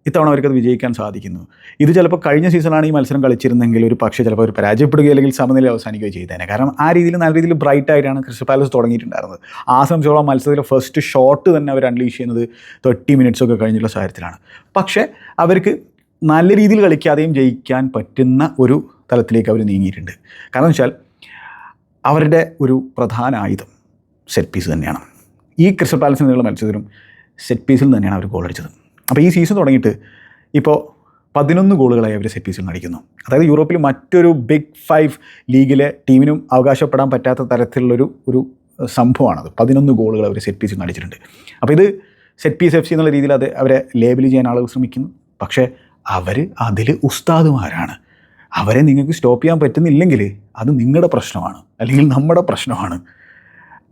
ഇത്തവണ അവർക്കത് വിജയിക്കാൻ സാധിക്കുന്നു. ഇത് ചിലപ്പോൾ കഴിഞ്ഞ സീസണാണ് ഈ മത്സരം കളിച്ചിരുന്നെങ്കിൽ ഒരു പക്ഷേ ചിലപ്പോൾ ഒരു പരാജയപ്പെടുകയോ അല്ലെങ്കിൽ സമനില അവസാനിക്കുകയോ ചെയ്തേനെ. കാരണം ആ രീതിയിൽ നല്ല രീതിയിൽ ബ്രൈറ്റ് ആയിട്ടാണ് ക്രിസ്റ്റൽ പാലസ് തുടങ്ങിയിട്ടുണ്ടായിരുന്നത്. ആ സംബന്ധിച്ചോളം മത്സരത്തിലെ ഫസ്റ്റ് ഷോട്ട് തന്നെ അവർ അൺലീഷ് ചെയ്യുന്നത് തേർട്ടി മിനിറ്റ്സ് ഒക്കെ കഴിഞ്ഞുള്ള സാഹചര്യത്തിലാണ്. പക്ഷേ അവർക്ക് നല്ല രീതിയിൽ കളിക്കാതെയും ജയിക്കാൻ പറ്റുന്ന ഒരു തലത്തിലേക്ക് അവർ നീങ്ങിയിട്ടുണ്ട്. കാരണം വെച്ചാൽ അവരുടെ ഒരു പ്രധാന ആയുധം സെറ്റ് പീസ് തന്നെയാണ്. ഈ ക്രിസ്റ്റൽ പാലസിൽ നിന്നുള്ള മത്സരത്തിലും സെറ്റ് പീസിൽ തന്നെയാണ് അവർ ഗോൾ അടിച്ചത്. അപ്പോൾ ഈ സീസൺ തുടങ്ങിയിട്ട് ഇപ്പോൾ പതിനൊന്ന് ഗോളുകളായി അവർ സെറ്റ് പീസിൽ നടിക്കുന്നു. അതായത് യൂറോപ്പിൽ മറ്റൊരു ബിഗ് ഫൈവ് ലീഗിലെ ടീമിനും അവകാശപ്പെടാൻ പറ്റാത്ത തരത്തിലുള്ളൊരു ഒരു സംഭവമാണത്. പതിനൊന്ന് ഗോളുകൾ അവർ സെറ്റ് പീസിൽ നടിച്ചിട്ടുണ്ട്. അപ്പോൾ ഇത് സെറ്റ് പീസ് എഫ് സി എന്നുള്ള രീതിയിൽ അത് അവരെ ലേബിൾ ചെയ്യാൻ ആളുകൾ ശ്രമിക്കുന്നു. പക്ഷേ അവർ അതിൽ ഉസ്താദുമാരാണ്. അവരെ നിങ്ങൾക്ക് സ്റ്റോപ്പ് ചെയ്യാൻ പറ്റുന്നില്ലെങ്കിൽ അത് നിങ്ങളുടെ പ്രശ്നമാണ് അല്ലെങ്കിൽ നമ്മുടെ പ്രശ്നമാണ്.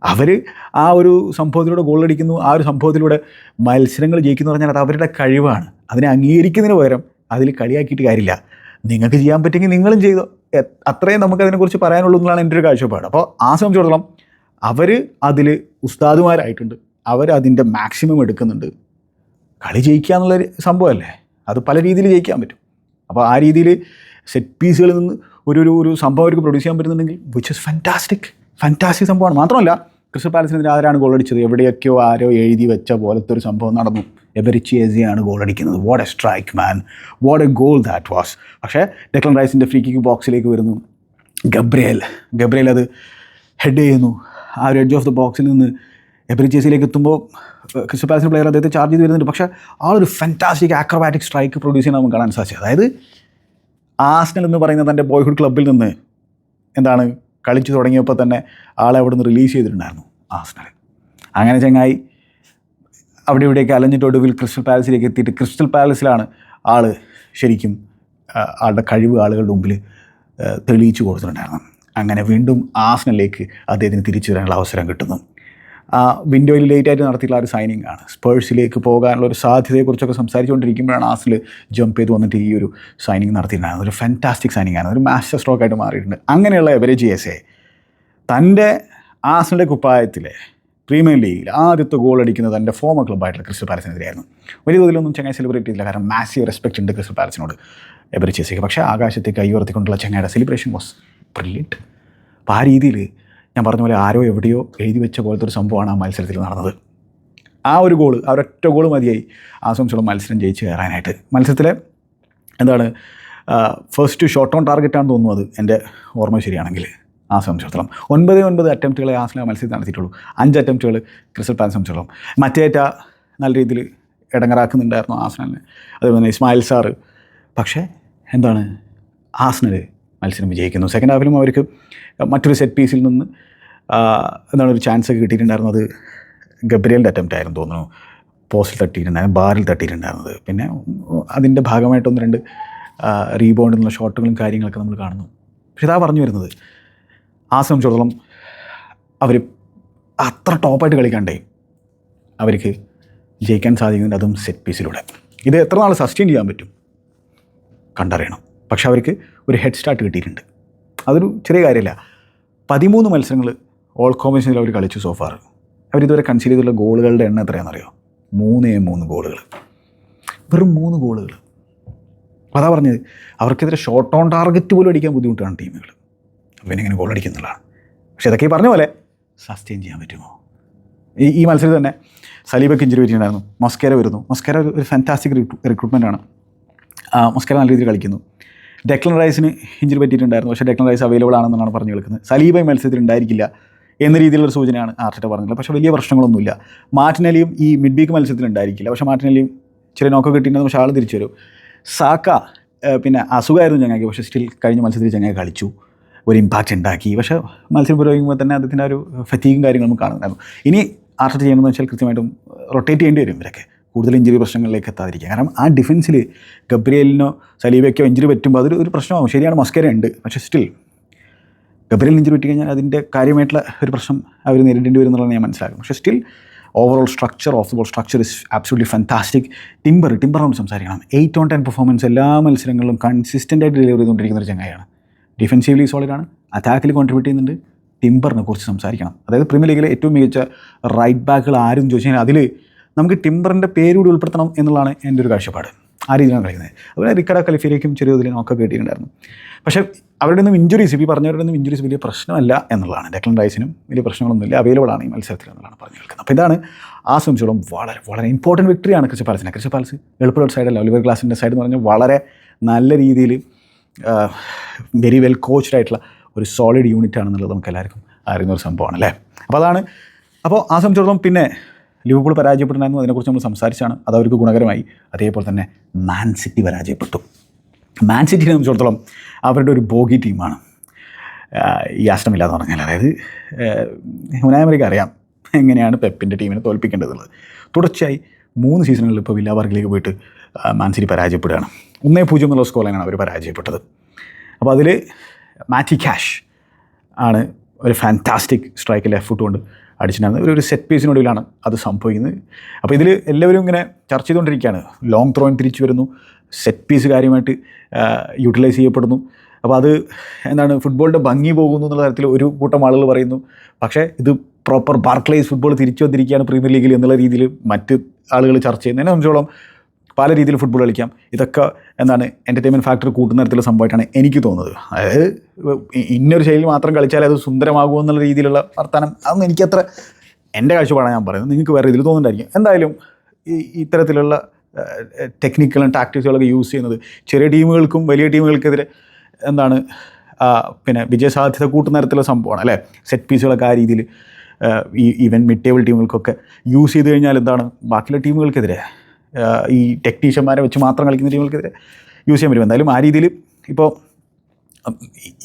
അവർ ആ ഒരു സംഭവത്തിലൂടെ ഗോളടിക്കുന്നു ആ ഒരു സംഭവത്തിലൂടെ മത്സരങ്ങൾ ജയിക്കുന്നു പറഞ്ഞാൽ അത് അവരുടെ കഴിവാണ്. അതിനെ അംഗീകരിക്കുന്നതിന് പകരം അതിൽ കളിയാക്കിയിട്ട് കാര്യമില്ല. നിങ്ങൾക്ക് ചെയ്യാൻ പറ്റുമെങ്കിൽ നിങ്ങളും ചെയ്തോ. അത്രയും നമുക്ക് അതിനെക്കുറിച്ച് പറയാനുള്ളൂ എന്നുള്ളതാണ് എന്റെ ഒരു കാഴ്ചപ്പാട്. അപ്പോൾ ആ സംബന്ധിച്ചിടത്തോളം അവർ അതിൽ ഉസ്താദുമാരായിട്ടുണ്ട്. അവർ അതിന്റെ മാക്സിമം എടുക്കുന്നുണ്ട്. കളി ജയിക്കുക എന്നുള്ളൊരു സംഭവമല്ലേ? അത് പല രീതിയിൽ ജയിക്കാൻ പറ്റും. അപ്പോൾ ആ രീതിയിൽ സെറ്റ് പീസുകളിൽ നിന്ന് ഒരു ഒരു ഒരു സംഭവം അവർക്ക് പ്രൊഡ്യൂസ് ചെയ്യാൻ പറ്റുന്നുണ്ടെങ്കിൽ വിച്ച് ഇസ് ഫാന്റാസ്റ്റിക് ഫാന്റാസ്റ്റിക് സംഭവമാണ്. മാത്രമല്ല ക്രിസ്റ്റൽ പാലസിനെതിരെ ആരാണ് ഗോളടിച്ചത് എവിടെയൊക്കെയോ ആരോ എഴുതി വെച്ച പോലത്തെ ഒരു സംഭവം നടന്നു. ഗോൾ അടിക്കുന്നത്. What a strike man what a goal that was പക്ഷേ ഡെക്ലൻ റൈസിന്റെ ഫ്രീ കിക്ക് ബോക്സിലേക്ക് വരുന്നു. ഗബ്രേൽ ഗബ്രേൽ അത് ഹെഡ് ചെയ്യുന്നു. ആ ഒരു എഡ്ജ് ഓഫ് ദ ബോക്സിൽ നിന്ന് എബ്രിച്ചേസിലേക്ക് എത്തുമ്പോൾ ക്രിസ്റ്റൽ പാലസിന്റെ പ്ലെയർ അദ്ദേഹത്തെ ചാർജ് ചെയ്ത് വരുന്നുണ്ട്. പക്ഷേ ആ ഒരു ഫാന്റാസ്റ്റിക് ആക്രോബാറ്റിക് സ്ട്രൈക്ക് പ്രൊഡ്യൂസ് ചെയ്യാൻ നമുക്ക് കാണാൻ സാധിച്ചത്. അതായത് ആസ്നൽ എന്ന് പറയുന്ന തന്റെ ബോയ്ഹുഡ് ക്ലബ്ബിൽ നിന്ന് എന്താണ് കളിച്ചു തുടങ്ങിയപ്പോൾ തന്നെ ആളെ അവിടെ നിന്ന് റിലീസ് ചെയ്തിട്ടുണ്ടായിരുന്നു ആസ്നൽ അങ്ങനെ ചങ്ങായി അവിടെ ഇവിടെയൊക്കെ അലഞ്ഞിട്ട് ഒടുവിൽ ക്രിസ്റ്റൽ പാലസിലേക്ക് എത്തിയിട്ട് ക്രിസ്റ്റൽ പാലസിലാണ് ആൾ ശരിക്കും ആളുടെ കഴിവ് ആളുകളുടെ മുമ്പിൽ തെളിയിച്ചു കൊടുത്തിട്ടുണ്ടായിരുന്നു അങ്ങനെ വീണ്ടും ആസ്നലിലേക്ക് അദ്ദേഹത്തിന് തിരിച്ചു വരാനുള്ള അവസരം കിട്ടുന്നു. ആ വിൻഡോയിൽ ലേറ്റായിട്ട് നടത്തിയിട്ടുള്ള ആ ഒരു സൈനിങ് ആണ്. സ്പേഴ്സിലേക്ക് പോകാനുള്ള ഒരു സാധ്യതയെക്കുറിച്ചൊക്കെ സംസാരിച്ചുകൊണ്ടിരിക്കുമ്പോഴാണ് ആസിൽ ജമ്പ് ചെയ്ത് വന്നിട്ട് ഈ ഒരു സൈനിങ് നടത്തിയിട്ടുണ്ടായിരുന്നത്. ഒരു ഫാന്റാസ്റ്റിക് സൈനിങ് ആണ്. ഒരു മാസ്റ്റർ സ്ട്രോക്ക് ആയിട്ട് മാറിയിട്ടുണ്ട്. അങ്ങനെയുള്ള എവരേജ് എസ് എ തന്റെ ആസിന്റെ കുപ്പായത്തിലെ പ്രീമിയർ ലീഗിൽ ആദ്യത്തെ ഗോൾ അടിക്കുന്നത് തന്റെ ഫോമർ ക്ലബ്ബായിട്ടുള്ള ക്രിസ്റ്റൽ പാലസിനെതിരെയായിരുന്നു വലിയ തോതിലൊന്നും ചങ്ങായി സെലിബ്രേറ്റ് ചെയ്തില്ല. കാരണം മാസീവ് റെസ്പെക്റ്റ് ഉണ്ട് ക്രിസ്റ്റൽ പാലസിനോട് എബറിച്ചേസിക്ക് പക്ഷേ ആകാശത്തേക്ക് കൈ ഉയർത്തിക്കൊണ്ടുള്ള ചങ്ങയുടെ സെലിബ്രേഷൻ വാസ് ബ്രില്യന്റ് അപ്പോൾ ആ രീതിയിൽ ഞാൻ പറഞ്ഞ പോലെ ആരോ എവിടെയോ എഴുതി വെച്ച പോലത്തെ ഒരു സംഭവമാണ് ആ മത്സരത്തിൽ നടന്നത്. ആ ഒരു ഗോൾ ആ ഒരൊറ്റ ഗോൾ മതിയായി ആ സംബന്ധിച്ചുള്ള മത്സരം ജയിച്ച് കയറാനായിട്ട്. മത്സരത്തിലെ എന്താണ് ഫസ്റ്റ് ഷോട്ട് ഓൺ ടാർഗറ്റാണെന്ന് തോന്നുന്നു അത് എന്റെ ഓർമ്മ ശരിയാണെങ്കിൽ. ആ സംബന്ധിച്ചിടത്തോളം ഒൻപത് ഒൻപത് അറ്റംപ്റ്റുകളെ ആസ്ല മത്സരത്തിൽ നടത്തിയിട്ടുള്ളൂ. അഞ്ച് അറ്റംപ്റ്റുകൾ ക്രിസ്റ്റൽ പാലസ് സംബന്ധിച്ചിടത്തോളം മറ്റേറ്റ നല്ല രീതിയിൽ ഇടങ്ങറാക്കുന്നുണ്ടായിരുന്നു ആസ്നലിനെ. അതുപോലെ ഇസ്മായിൽ സാറ്. പക്ഷേ എന്താണ് ആസ്നൽ മത്സരം വിജയിക്കുന്നു. സെക്കൻഡ് ഹാഫിലും അവർക്ക് മറ്റൊരു സെറ്റ് പീസിൽ നിന്ന് എന്താണ് ഒരു ചാൻസ് ഒക്കെ കിട്ടിയിട്ടുണ്ടായിരുന്നു. അത് ഗബ്രിയലിന്റെ അറ്റംപ്റ്റ് ആയിരുന്നു തോന്നുന്നു. പോസ്റ്റിൽ തട്ടിയിട്ടുണ്ടായിരുന്നു ബാറിൽ തട്ടിയിട്ടുണ്ടായിരുന്നത്. പിന്നെ അതിന്റെ ഭാഗമായിട്ട് ഒന്ന് രണ്ട് റീബൗണ്ടിൽ ഷോട്ടുകളും കാര്യങ്ങളൊക്കെ നമ്മൾ കാണുന്നു. പക്ഷേ ഇതാ പറഞ്ഞു വരുന്നത്. ആ സംബന്ധിച്ചിടത്തോളം അവർ അത്ര ടോപ്പായിട്ട് കളിക്കണ്ടേ അവർക്ക് ജയിക്കാൻ സാധിക്കുന്നുണ്ട്. അതും സെറ്റ് പീസിലൂടെ ഇത് എത്ര നാൾ സസ്റ്റെയിൻ ചെയ്യാൻ പറ്റും? കണ്ടറിയണം. പക്ഷെ അവർക്ക് ഒരു ഹെഡ് സ്റ്റാർട്ട് കിട്ടിയിട്ടുണ്ട്. അതൊരു ചെറിയ കാര്യമല്ല. പതിമൂന്ന് മത്സരങ്ങൾ ഓൾ കോമ്പറ്റീഷനിൽ അവർ കളിച്ചു സോഫാർ അവരിതുവരെ കൺസീഡ് ചെയ്തിട്ടുള്ള ഗോളുകളുടെ എണ്ണം എത്രയാണെന്നറിയോ? മൂന്നേ മൂന്ന് ഗോളുകൾ വെറും മൂന്ന് ഗോളുകൾ അപ്പോൾ അതാ പറഞ്ഞത്. അവർക്കെതിരെ ഷോർട്ട് ഓൺ ടാർഗറ്റ് പോലും അടിക്കാൻ ബുദ്ധിമുട്ടാണ് ടീമുകൾ പിന്നെ ഇങ്ങനെ ഗോൾ അടിക്കുന്നുള്ളതാണ് പക്ഷേ ഇതൊക്കെ പറഞ്ഞ പോലെ സസ്റ്റെയിൻ ചെയ്യാൻ പറ്റുമോ? ഈ ഈ മത്സരത്തിൽ തന്നെ സലീബക്ക് ഇഞ്ചുറി പറ്റിയിട്ടുണ്ടായിരുന്നു. മൊസ്കേര വരുന്നു. മൊസ്കേര ഒരു- ഫാന്റാസ്റ്റിക് റിക്രൂട്ട്മെന്റ് ആണ്. ആ, മൊസ്കേര നല്ല രീതിയിൽ കളിക്കുന്നു. ഡെക്ലൻ റൈസിന് ഇഞ്ചുറി പറ്റിയിട്ടുണ്ടായിരുന്നു. പക്ഷേ ഡെക്ലൻ റൈസ് അവൈലബിൾ ആണെന്നാണ് പറഞ്ഞു കേൾക്കുന്നത്. സലീബ മത്സരത്തിൽ ഉണ്ടായിരിക്കില്ല എന്ന രീതിയിലുള്ള സൂചനയാണ് ആർട്ടിറ്റ പറഞ്ഞത് പക്ഷേ വലിയ പ്രശ്നങ്ങളൊന്നുമില്ല. മാറ്റിനലിയും ഈ മിഡ് വീക്ക് മത്സരത്തിൽ ഉണ്ടായിരിക്കില്ല. പക്ഷേ മാറ്റിനലിയും ചെറിയ നോക്കം കിട്ടിയിട്ടുണ്ടെന്ന് പക്ഷേ ആൾ തിരിച്ചു വരും. സാക്ക പിന്നെ അസുഖമായിരുന്നു ചങ്ങാക്കി പക്ഷേ സ്റ്റിൽ കഴിഞ്ഞ മത്സരത്തിൽ ചങ്ങായി കളിച്ചു. ഒരു ഇമ്പാക്റ്റ് ഉണ്ടാക്കി. പക്ഷേ മത്സരം പുരോഗമിക്കുമ്പോൾ തന്നെ അദ്ദേഹത്തിന്റെ ഒരു ഫറ്റീഗും കാര്യങ്ങളും കാണുന്നുണ്ടായിരുന്നു. ഇനി ആർട്ടിറ്റ ചെയ്യണമെന്ന് വെച്ചാൽ കൃത്യമായിട്ടും റൊട്ടേറ്റ് ചെയ്യേണ്ടി വരും ഇവരൊക്കെ. കൂടുതൽ ഇഞ്ചുറി പ്രശ്നങ്ങളിലേക്ക് എത്താതിരിക്കുക. കാരണം ആ ഡിഫൻസിൽ ഗബ്രിയലിനോ സലീബയ്ക്കോ ഇഞ്ചുറി പറ്റുമ്പോൾ അതൊരു ഒരു പ്രശ്നമാകും ശരിയാണ് മസ്കര ഉണ്ട്. പക്ഷേ സ്റ്റിൽ ഗബ്രിയൽ ഇഞ്ചുറി പറ്റി കഴിഞ്ഞാൽ അതിന്റെ കാര്യമായിട്ടുള്ള ഒരു പ്രശ്നം അവർ നേരിടേണ്ടി വരും എന്നുള്ളത് ഞാൻ മനസ്സിലാക്കും പക്ഷേ still overall structure off the ball structure is absolutely fantastic Timber ടിംബറിനോട് സംസാരിക്കണം. എയ്റ്റ് ഓൺ ടെൻ പെർഫോമൻസ് എല്ലാ മത്സരങ്ങളിലും കൺസിസ്റ്റന്റ് ആയിട്ട് ഡെലിവർ ചെയ്തുകൊണ്ടിരിക്കുന്ന ഒരു ചങ്ങായാണ് സോളിഡ് സോളിഡാണ് അറ്റാക്കിൽ കോൺട്രിബ്യൂട്ട് ചെയ്യുന്നുണ്ട്. ടിംബറിനെ കുറിച്ച് സംസാരിക്കണം. അതായത് പ്രീമിയർ ലീഗിലെ ഏറ്റവും മികച്ച റൈറ്റ് ബാക്കുകൾ ആരും ചോദിച്ചു കഴിഞ്ഞാൽ അതിൽ നമുക്ക് ടിംബറിന്റെ പേര് കൂടി ഉൾപ്പെടുത്തണം എന്നുള്ളതാണ് എന്റെ ഒരു കാഴ്ചപ്പാട്. ആ രീതിയിലാണ് കളിക്കുന്നത്. അതുപോലെ റിക്കഡ കലിഫിലേക്കും ചെറിയ തോതിൽ നോക്കൊക്കെ കിട്ടിയിട്ടുണ്ടായിരുന്നു. പക്ഷേ അവരുടെ ഒന്നും ഇഞ്ചുറീസ് ഈ പറഞ്ഞവരുടെ ഒന്നും ഇഞ്ചുറീസ് വലിയ പ്രശ്നമല്ല എന്നുള്ളതാണ്. ഡെക്ലൻ റൈസിനും വലിയ പ്രശ്നങ്ങളൊന്നുമില്ല. അവൈലബിൾ ആണ് ഈ മത്സരത്തിൽ എന്നുള്ളതാണ് പറഞ്ഞു കേൾക്കുന്നത്. അപ്പോൾ ഇതാണ് ആ സംബന്ധിച്ചോളം വളരെ വളരെ ഇമ്പോർട്ടന്റ് വിക്ടറിയാണ് ക്രിസ്റ്റൽ പാലസിനെ ക്രിസ്റ്റൽ പാലസ് എളുപ്പമുള്ള സൈഡല്ല ഒലിവർ ക്ലാസിന്റെ സൈഡ് എന്ന് പറഞ്ഞാൽ വളരെ നല്ല രീതിയിൽ വെരി വെൽ കോച്ച്ഡ് ആയിട്ടുള്ള ഒരു സോളിഡ് യൂണിറ്റ് ആണെന്നുള്ളത് നമുക്ക് എല്ലാവർക്കും അറിയുന്ന ഒരു സംഭവമാണ് അല്ലേ? അപ്പോൾ അതാണ് അപ്പോൾ ആ സംബന്ധിച്ചിടത്തോളം പിന്നെ ലിവർപൂൾ പരാജയപ്പെട്ടിട്ടുണ്ടായിരുന്നു. അതിനെക്കുറിച്ച് നമ്മൾ സംസാരിച്ചാണ്. അത് അവർക്ക് ഗുണകരമായി. അതേപോലെ തന്നെ മാൻ സിറ്റി പരാജയപ്പെട്ടു. മാൻ സിറ്റിനെ സംബന്ധിച്ചിടത്തോളം അവരുടെ ഒരു ബോഗി ടീമാണ്. ഈ അഷ്ടമില്ലാന്ന് പറഞ്ഞാൽ. അതായത് ഹുനായമറിക്ക് അറിയാം എങ്ങനെയാണ് പെപ്പിന്റെ ടീമിനെ തോൽപ്പിക്കേണ്ടതുള്ളത്. തുടർച്ചയായി മൂന്ന് സീസണുകളിൽ ഇപ്പോൾ വില്ലാ പാർക്കിലേക്ക് പോയിട്ട് ആഹ് മാൻ സിറ്റി പരാജയപ്പെടുകയാണ്. ഒന്നേ പൂജ്യം എന്നുള്ള സ്കോർ അവർ പരാജയപ്പെട്ടത്. അപ്പോൾ അതിൽ മാറ്റി ക്യാഷ് ആണ് ഒരു ഫാന്റാസ്റ്റിക് സ്ട്രൈക്ക് ലെഫ്റ്റ് ഫുട്ട് കൊണ്ട് അടിച്ചിട്ടുണ്ടായിരുന്നത്. ഒരു സെറ്റ് പീസിനൊടുവിലാണ് അത് സംഭവിക്കുന്നത്. അപ്പോൾ ഇതിൽ എല്ലാവരും ഇങ്ങനെ ചർച്ച ചെയ്തുകൊണ്ടിരിക്കുകയാണ്. ലോങ് ത്രോയിൻ തിരിച്ചു വരുന്നു. സെറ്റ് പീസ് കാര്യമായിട്ട് യൂട്ടിലൈസ് ചെയ്യപ്പെടുന്നു. അപ്പോൾ അത് എന്താണ് ഫുട്ബോളിന്റെ ഭംഗി പോകുന്നു എന്നുള്ള തരത്തിൽ ഒരു കൂട്ടം ആളുകൾ പറയുന്നു. പക്ഷേ ഇത് പ്രോപ്പർ ബാർക്ലേസ് ഫുട്ബോൾ തിരിച്ചു വന്നിരിക്കുകയാണ് പ്രീമിയർ ലീഗിൽ എന്നുള്ള രീതിയിൽ മറ്റ് ആളുകൾ ചർച്ച ചെയ്യുന്നതിനെ സംബന്ധിച്ചോളം പല രീതിയിൽ ഫുട്ബോൾ കളിക്കാം. ഇതൊക്കെ എന്താണ് എന്റർടൈൻമെന്റ് ഫാക്ടർ കൂട്ടുന്ന തരത്തിലുള്ള സംഭവമായിട്ടാണ് എനിക്ക് തോന്നുന്നത്. അതായത് ഇന്നൊരു ശൈലി മാത്രം കളിച്ചാൽ അത് സുന്ദരമാകുമോ എന്നുള്ള രീതിയിലുള്ള വർത്തമാനം അതൊന്നും എനിക്കത്ര എന്റെ കാഴ്ചപ്പാടാണ് ഞാൻ പറയുന്നത്. നിങ്ങൾക്ക് വേറെ രീതിയിൽ തോന്നുന്നുണ്ടായിരിക്കും. എന്തായാലും ഈ ഇത്തരത്തിലുള്ള ടെക്നിക്കലും ടാക്ടിക്സുകളൊക്കെ യൂസ് ചെയ്യുന്നത് ചെറിയ ടീമുകൾക്കും വലിയ ടീമുകൾക്കെതിരെ എന്താണ് പിന്നെ വിജയസാധ്യത കൂട്ടുന്ന തരത്തിലുള്ള സംഭവമാണ് അല്ലേ? സെറ്റ് പീസുകളൊക്കെ ആ രീതിയിൽ ഈ ഈവൻ മിഡ് ടേബിൾ ടീമുകൾക്കൊക്കെ യൂസ് ചെയ്ത് കഴിഞ്ഞാൽ എന്താണ്? ബാക്കിയുള്ള ടീമുകൾക്കെതിരെ ഈ ടെക്നീഷ്യന്മാരെ വെച്ച് മാത്രം കളിക്കുന്ന ടീമുകൾക്കെതിരെ യൂസ് ചെയ്യാൻ പറ്റും. എന്തായാലും ആ രീതിയിൽ ഇപ്പോൾ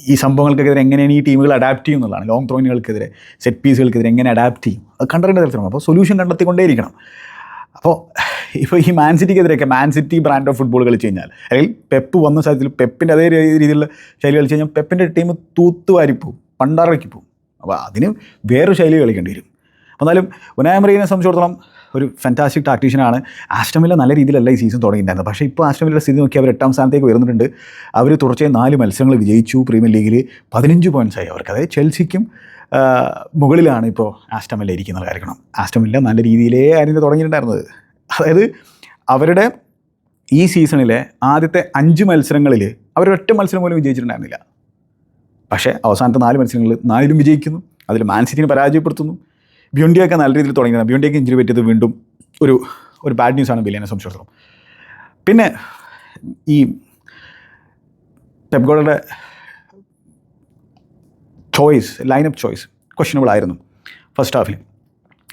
ഈ സംഭവങ്ങൾക്കെതിരെ എങ്ങനെയാണ് ഈ ടീമുകൾ അഡാപ്റ്റ് ചെയ്യും എന്നുള്ളതാണ്. ലോങ് ത്രോയിനുകൾക്കെതിരെ സെറ്റ് പീസുകൾക്കെതിരെ എങ്ങനെ അഡാപ്റ്റ് ചെയ്യും? അത് കണ്ടറിയേണ്ട തരത്തിലാണ്. അപ്പോൾ സൊല്യൂഷൻ കണ്ടെത്തിക്കൊണ്ടേയിരിക്കണം. അപ്പോൾ ഇപ്പോൾ ഈ Man സിറ്റിക്കെതിരെയൊക്കെ Man City brand of football കളിച്ച് കഴിഞ്ഞാൽ അല്ലെങ്കിൽ പെപ്പ് വന്ന സാഹചര്യത്തിൽ പെപ്പിന്റെ അതേ രീതിയിലുള്ള ശൈലി കളിച്ച് കഴിഞ്ഞാൽ പെപ്പിന്റെ ടീം തൂത്തുവാരിപ്പോവും പണ്ടാറയ്ക്ക് പോവും. അപ്പോൾ അതിന് വേറൊരു ശൈലി കളിക്കേണ്ടി വരും. എന്നാലും ഉനായമറിയെ സംബന്ധിച്ചിടത്തോളം ഒരു ഫാന്റാസ്റ്റിക് ടാക്ടീഷ്യനാണ് ആസ്റ്റമില്ല നല്ല രീതിയിലല്ല ഈ സീസൺ തുടങ്ങിയിട്ടുണ്ടായിരുന്നത്. പക്ഷേ ഇപ്പോൾ ആസ്റ്റമിലെ സ്ഥിതി നോക്കി അവർ എട്ടാം സ്ഥാനത്തേക്ക് വരുന്നുണ്ട് അവർ തുടർച്ചയായി നാല് മത്സരങ്ങൾ വിജയിച്ചു. പ്രീമിയർ ലീഗിൽ പതിനഞ്ച് പോയിന്റ്സ് ആയി അവർക്ക്. അതായത് ചെൽസിക്കും മുകളിലാണ് ഇപ്പോൾ ആസ്റ്റമില്ല ഇരിക്കുന്നത്. കാര്യക്കണം ആസ്റ്റമില്ല നല്ല രീതിയിലേ അതിന് തുടങ്ങിയിട്ടുണ്ടായിരുന്നത്. അതായത് അവരുടെ ഈ സീസണിലെ ആദ്യത്തെ അഞ്ച് മത്സരങ്ങളിൽ അവരൊറ്റ മത്സരം പോലും വിജയിച്ചിട്ടുണ്ടായിരുന്നില്ല. പക്ഷേ അവസാനത്തെ നാല് മത്സരങ്ങളിൽ നാലിലും വിജയിക്കുന്നു. അതിൽ മാൻസിറ്റിനെ പരാജയപ്പെടുത്തുന്നു. ബ്യൂണ്ടിയൊക്കെ നല്ല രീതിയിൽ തുടങ്ങിയത് ബ്യൂണ്ടിയൊക്കെ ഇഞ്ചുറി പറ്റിയത് വീണ്ടും ഒരു ഒരു ബാഡ് ന്യൂസാണ് ബില്ലിയനെ സംബന്ധിച്ചിടത്തോളം. പിന്നെ ഈ പെപ്ഗോളുടെ ചോയ്സ് ലൈനപ്പ് ചോയ്സ് ക്വസ്റ്റനബിൾ ആയിരുന്നു ഫസ്റ്റ് ഹാഫിൽ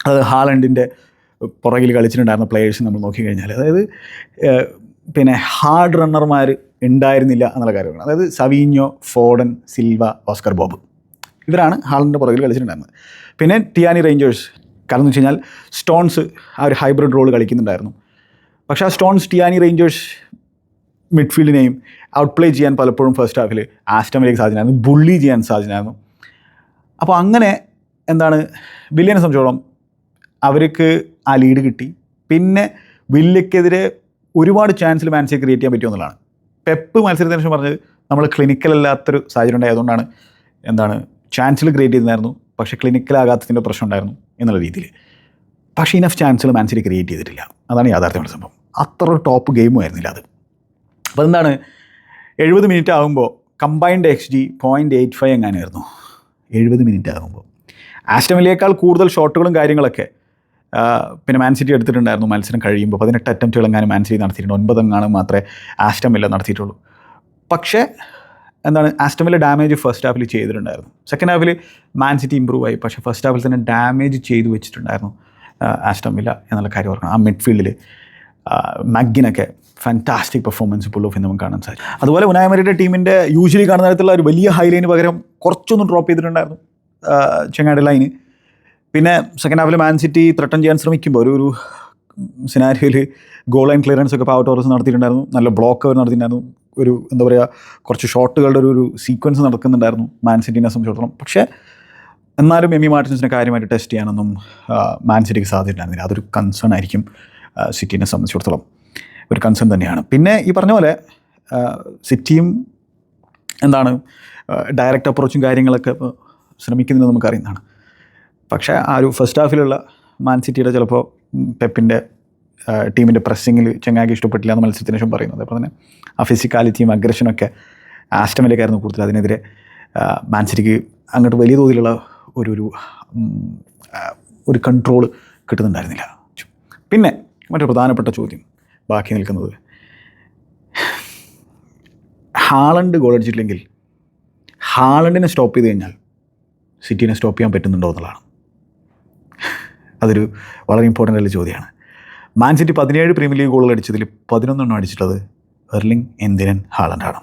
അത് ഹാലൻഡിന്റെ പുറകിൽ കളിച്ചിട്ടുണ്ടായിരുന്ന പ്ലേയേഴ്സ് നമ്മൾ നോക്കിക്കഴിഞ്ഞാൽ അതായത് പിന്നെ ഹാർഡ് റണ്ണർമാർ ഉണ്ടായിരുന്നില്ല എന്നുള്ള കാര്യമാണ്. അതായത് Savinho Foden Silva Oscar Bobb. ഇവരാണ് ഹാളിന്റെ പുറകിൽ കളിച്ചിട്ടുണ്ടായിരുന്നത്. പിന്നെ ടിയാനി റേഞ്ചേഴ്സ് കാരണം എന്ന് വെച്ച് കഴിഞ്ഞാൽ സ്റ്റോൺസ് ആ ഒരു ഹൈബ്രിഡ് റോൾ കളിക്കുന്നുണ്ടായിരുന്നു. പക്ഷേ ആ സ്റ്റോൺസ് ടിയാനി റേഞ്ചേഴ്സ് മിഡ്ഫീൽഡിനെയും ഔട്ട് പ്ലേ ചെയ്യാൻ പലപ്പോഴും ഫസ്റ്റ് ഹാഫിൽ ആസ്റ്റമിലേക്ക് സാധിച്ചിട്ടുണ്ടായിരുന്നു ബുള്ളി ചെയ്യാൻ സാധിച്ചിട്ടുണ്ടായിരുന്നു അപ്പോൾ അങ്ങനെ എന്താണ് വില്യനെ സംബന്ധിച്ചോളം അവർക്ക് ആ ലീഡ് കിട്ടി. പിന്നെ വില്ലയ്ക്കെതിരെ ഒരുപാട് ചാൻസിൽ മാൻസിയെ ക്രിയേറ്റ് ചെയ്യാൻ പറ്റുമെന്നുള്ളതാണ് പെപ്പ് മത്സരത്തിന് ശേഷം പറഞ്ഞത് നമ്മൾ ക്ലിനിക്കൽ അല്ലാത്തൊരു സാഹചര്യം ഉണ്ടായതുകൊണ്ടാണ് എന്താണ് ചാൻസിൽ ക്രിയേറ്റ് ചെയ്തിരുന്നായിരുന്നു പക്ഷേ ക്ലിനിക്കലാകാത്തതിന്റെ പ്രശ്നം ഉണ്ടായിരുന്നു എന്നുള്ള രീതിയിൽ. പക്ഷേ ഇനഫ് ചാൻസുകൾ മാൻസിറ്റി ക്രിയേറ്റ് ചെയ്തിട്ടില്ല. അതാണ് യാഥാർത്ഥ്യമുള്ള സംഭവം. അത്ര ടോപ്പ് ഗെയിമും ആയിരുന്നില്ല അത്. അപ്പോൾ എന്താണ്? എഴുപത് മിനിറ്റ് ആകുമ്പോൾ combined X G point eight five എങ്ങാനായിരുന്നു എഴുപത് മിനിറ്റ് ആകുമ്പോൾ. ആസ്റ്റമിലേക്കാൾ കൂടുതൽ ഷോട്ടുകളും കാര്യങ്ങളൊക്കെ പിന്നെ മാൻ സിറ്റി എടുത്തിട്ടുണ്ടായിരുന്നു മത്സരം കഴിയുമ്പോൾ. പതിനെട്ട് അറ്റംപ്റ്റുകൾ എങ്ങാനും മാൻ സിറ്റി നടത്തിയിട്ടുണ്ട്. ഒൻപതെങ്ങാനും മാത്രമേ ആസ്റ്റമില്ല നടത്തിയിട്ടുള്ളൂ. പക്ഷേ എന്താണ് ആസ്റ്റമിലെ ഡാമേജ് ഫസ്റ്റ് ഹാഫിൽ ചെയ്തിട്ടുണ്ടായിരുന്നു. സെക്കൻഡ് ഹാഫിൽ മാൻ സിറ്റി ഇമ്പ്രൂവ് ആയി. പക്ഷേ ഫസ്റ്റ് ഹാഫിൽ തന്നെ ഡാമേജ് ചെയ്തു വെച്ചിട്ടുണ്ടായിരുന്നു ആസ്റ്റമില്ല എന്നുള്ള കാര്യം ഓർക്കണം. ആ മിഡ്ഫീൽഡിൽ മഗ്ഗിനൊക്കെ ഫാന്റാസ്റ്റിക് പെർഫോമൻസ് പുൾ ഓഫ് നമുക്ക് കാണാൻ സാധിക്കും അതുപോലെ ഉനായമരിയുടെ ടീമിന്റെ യൂഷ്വലി കാണുന്ന തരത്തിലുള്ള ഒരു വലിയ ഹൈലൈന് പകരം കുറച്ചൊന്നും ഡ്രോപ്പ് ചെയ്തിട്ടുണ്ടായിരുന്നു ചെങ്ങാടി ലൈന് പിന്നെ സെക്കൻഡ് ഹാഫിൽ മാൻ സിറ്റി ത്രട്ടൺ ചെയ്യാൻ ശ്രമിക്കുമ്പോൾ ഒരു ഒരു സിനാരിയോയിൽ ഗോൾ ലൈൻ ക്ലിയറൻസ് ഒക്കെ പാവ ടോറസ് നടത്തിയിട്ടുണ്ടായിരുന്നു. നല്ല ബ്ലോക്ക് അവർ നടത്തിയിട്ടുണ്ടായിരുന്നു. ഒരു എന്താ പറയുക കുറച്ച് ഷോട്ടുകളുടെ ഒരു ഒരു സീക്വൻസ് നടക്കുന്നുണ്ടായിരുന്നു മാൻ സിറ്റിനെ സംബന്ധിച്ചിടത്തോളം. പക്ഷേ എന്നാലും എമി മാർട്ടിൻസിനെ കാര്യമായിട്ട് ടെസ്റ്റ് ചെയ്യാനൊന്നും മാൻ സിറ്റിക്ക് സാധിച്ചിട്ടുണ്ടായിരുന്നില്ല അതൊരു കൺസേൺ ആയിരിക്കും സിറ്റിനെ സംബന്ധിച്ചിടത്തോളം. ഒരു കൺസേൺ തന്നെയാണ്. പിന്നെ ഈ പറഞ്ഞ പോലെ സിറ്റിയും എന്താണ് ഡയറക്റ്റ് അപ്രോച്ചും കാര്യങ്ങളൊക്കെ ശ്രമിക്കുന്നതെന്ന് ശ്രമിക്കുന്നത് നമുക്കറിയുന്നതാണ്. പക്ഷേ ആ ഒരു ഫസ്റ്റ് ഹാഫിലുള്ള മാൻ സിറ്റിയുടെ ചിലപ്പോൾ പെപ്പിന്റെ ടീമിന്റെ പ്രസ്സിങ്ങിൽ ചെങ്ങാക്കി ഇഷ്ടപ്പെട്ടില്ല എന്ന് മത്സരത്തിന് ശേഷം പറയുന്നത്. അപ്പോൾ തന്നെ ആ ഫിസിക്കാലിറ്റിയും അഗ്രഷനൊക്കെ ആസ്റ്റമിലേക്കായിരുന്നു കൂടുതൽ. അതിനെതിരെ മാൻസിറ്റിക്ക് അങ്ങോട്ട് വലിയ തോതിലുള്ള ഒരു ഒരു ഒരു കൺട്രോൾ കിട്ടുന്നുണ്ടായിരുന്നില്ല. പിന്നെ മറ്റൊരു പ്രധാനപ്പെട്ട ചോദ്യം ബാക്കി നിൽക്കുന്നത്. ഹാളണ്ട് ഗോൾ അടിച്ചിട്ടില്ലെങ്കിൽ ഹാളണ്ടിനെ സ്റ്റോപ്പ് ചെയ്ത് കഴിഞ്ഞാൽ സിറ്റീനെ സ്റ്റോപ്പ് ചെയ്യാൻ പറ്റുന്നുണ്ടോ എന്നുള്ളതാണ്. അതൊരു വളരെ ഇമ്പോർട്ടന്റ് ആയിട്ടുള്ള ചോദ്യമാണ്. മാൻ സിറ്റി പതിനേഴ് പ്രീമിയർ ലീഗ് ഗോളുകൾ അടിച്ചതിൽ പതിനൊന്നെണ്ണം അടിച്ചിട്ടുള്ളത് എർലിംഗ് എന്തിനൻ ഹാളണ്ടാണ്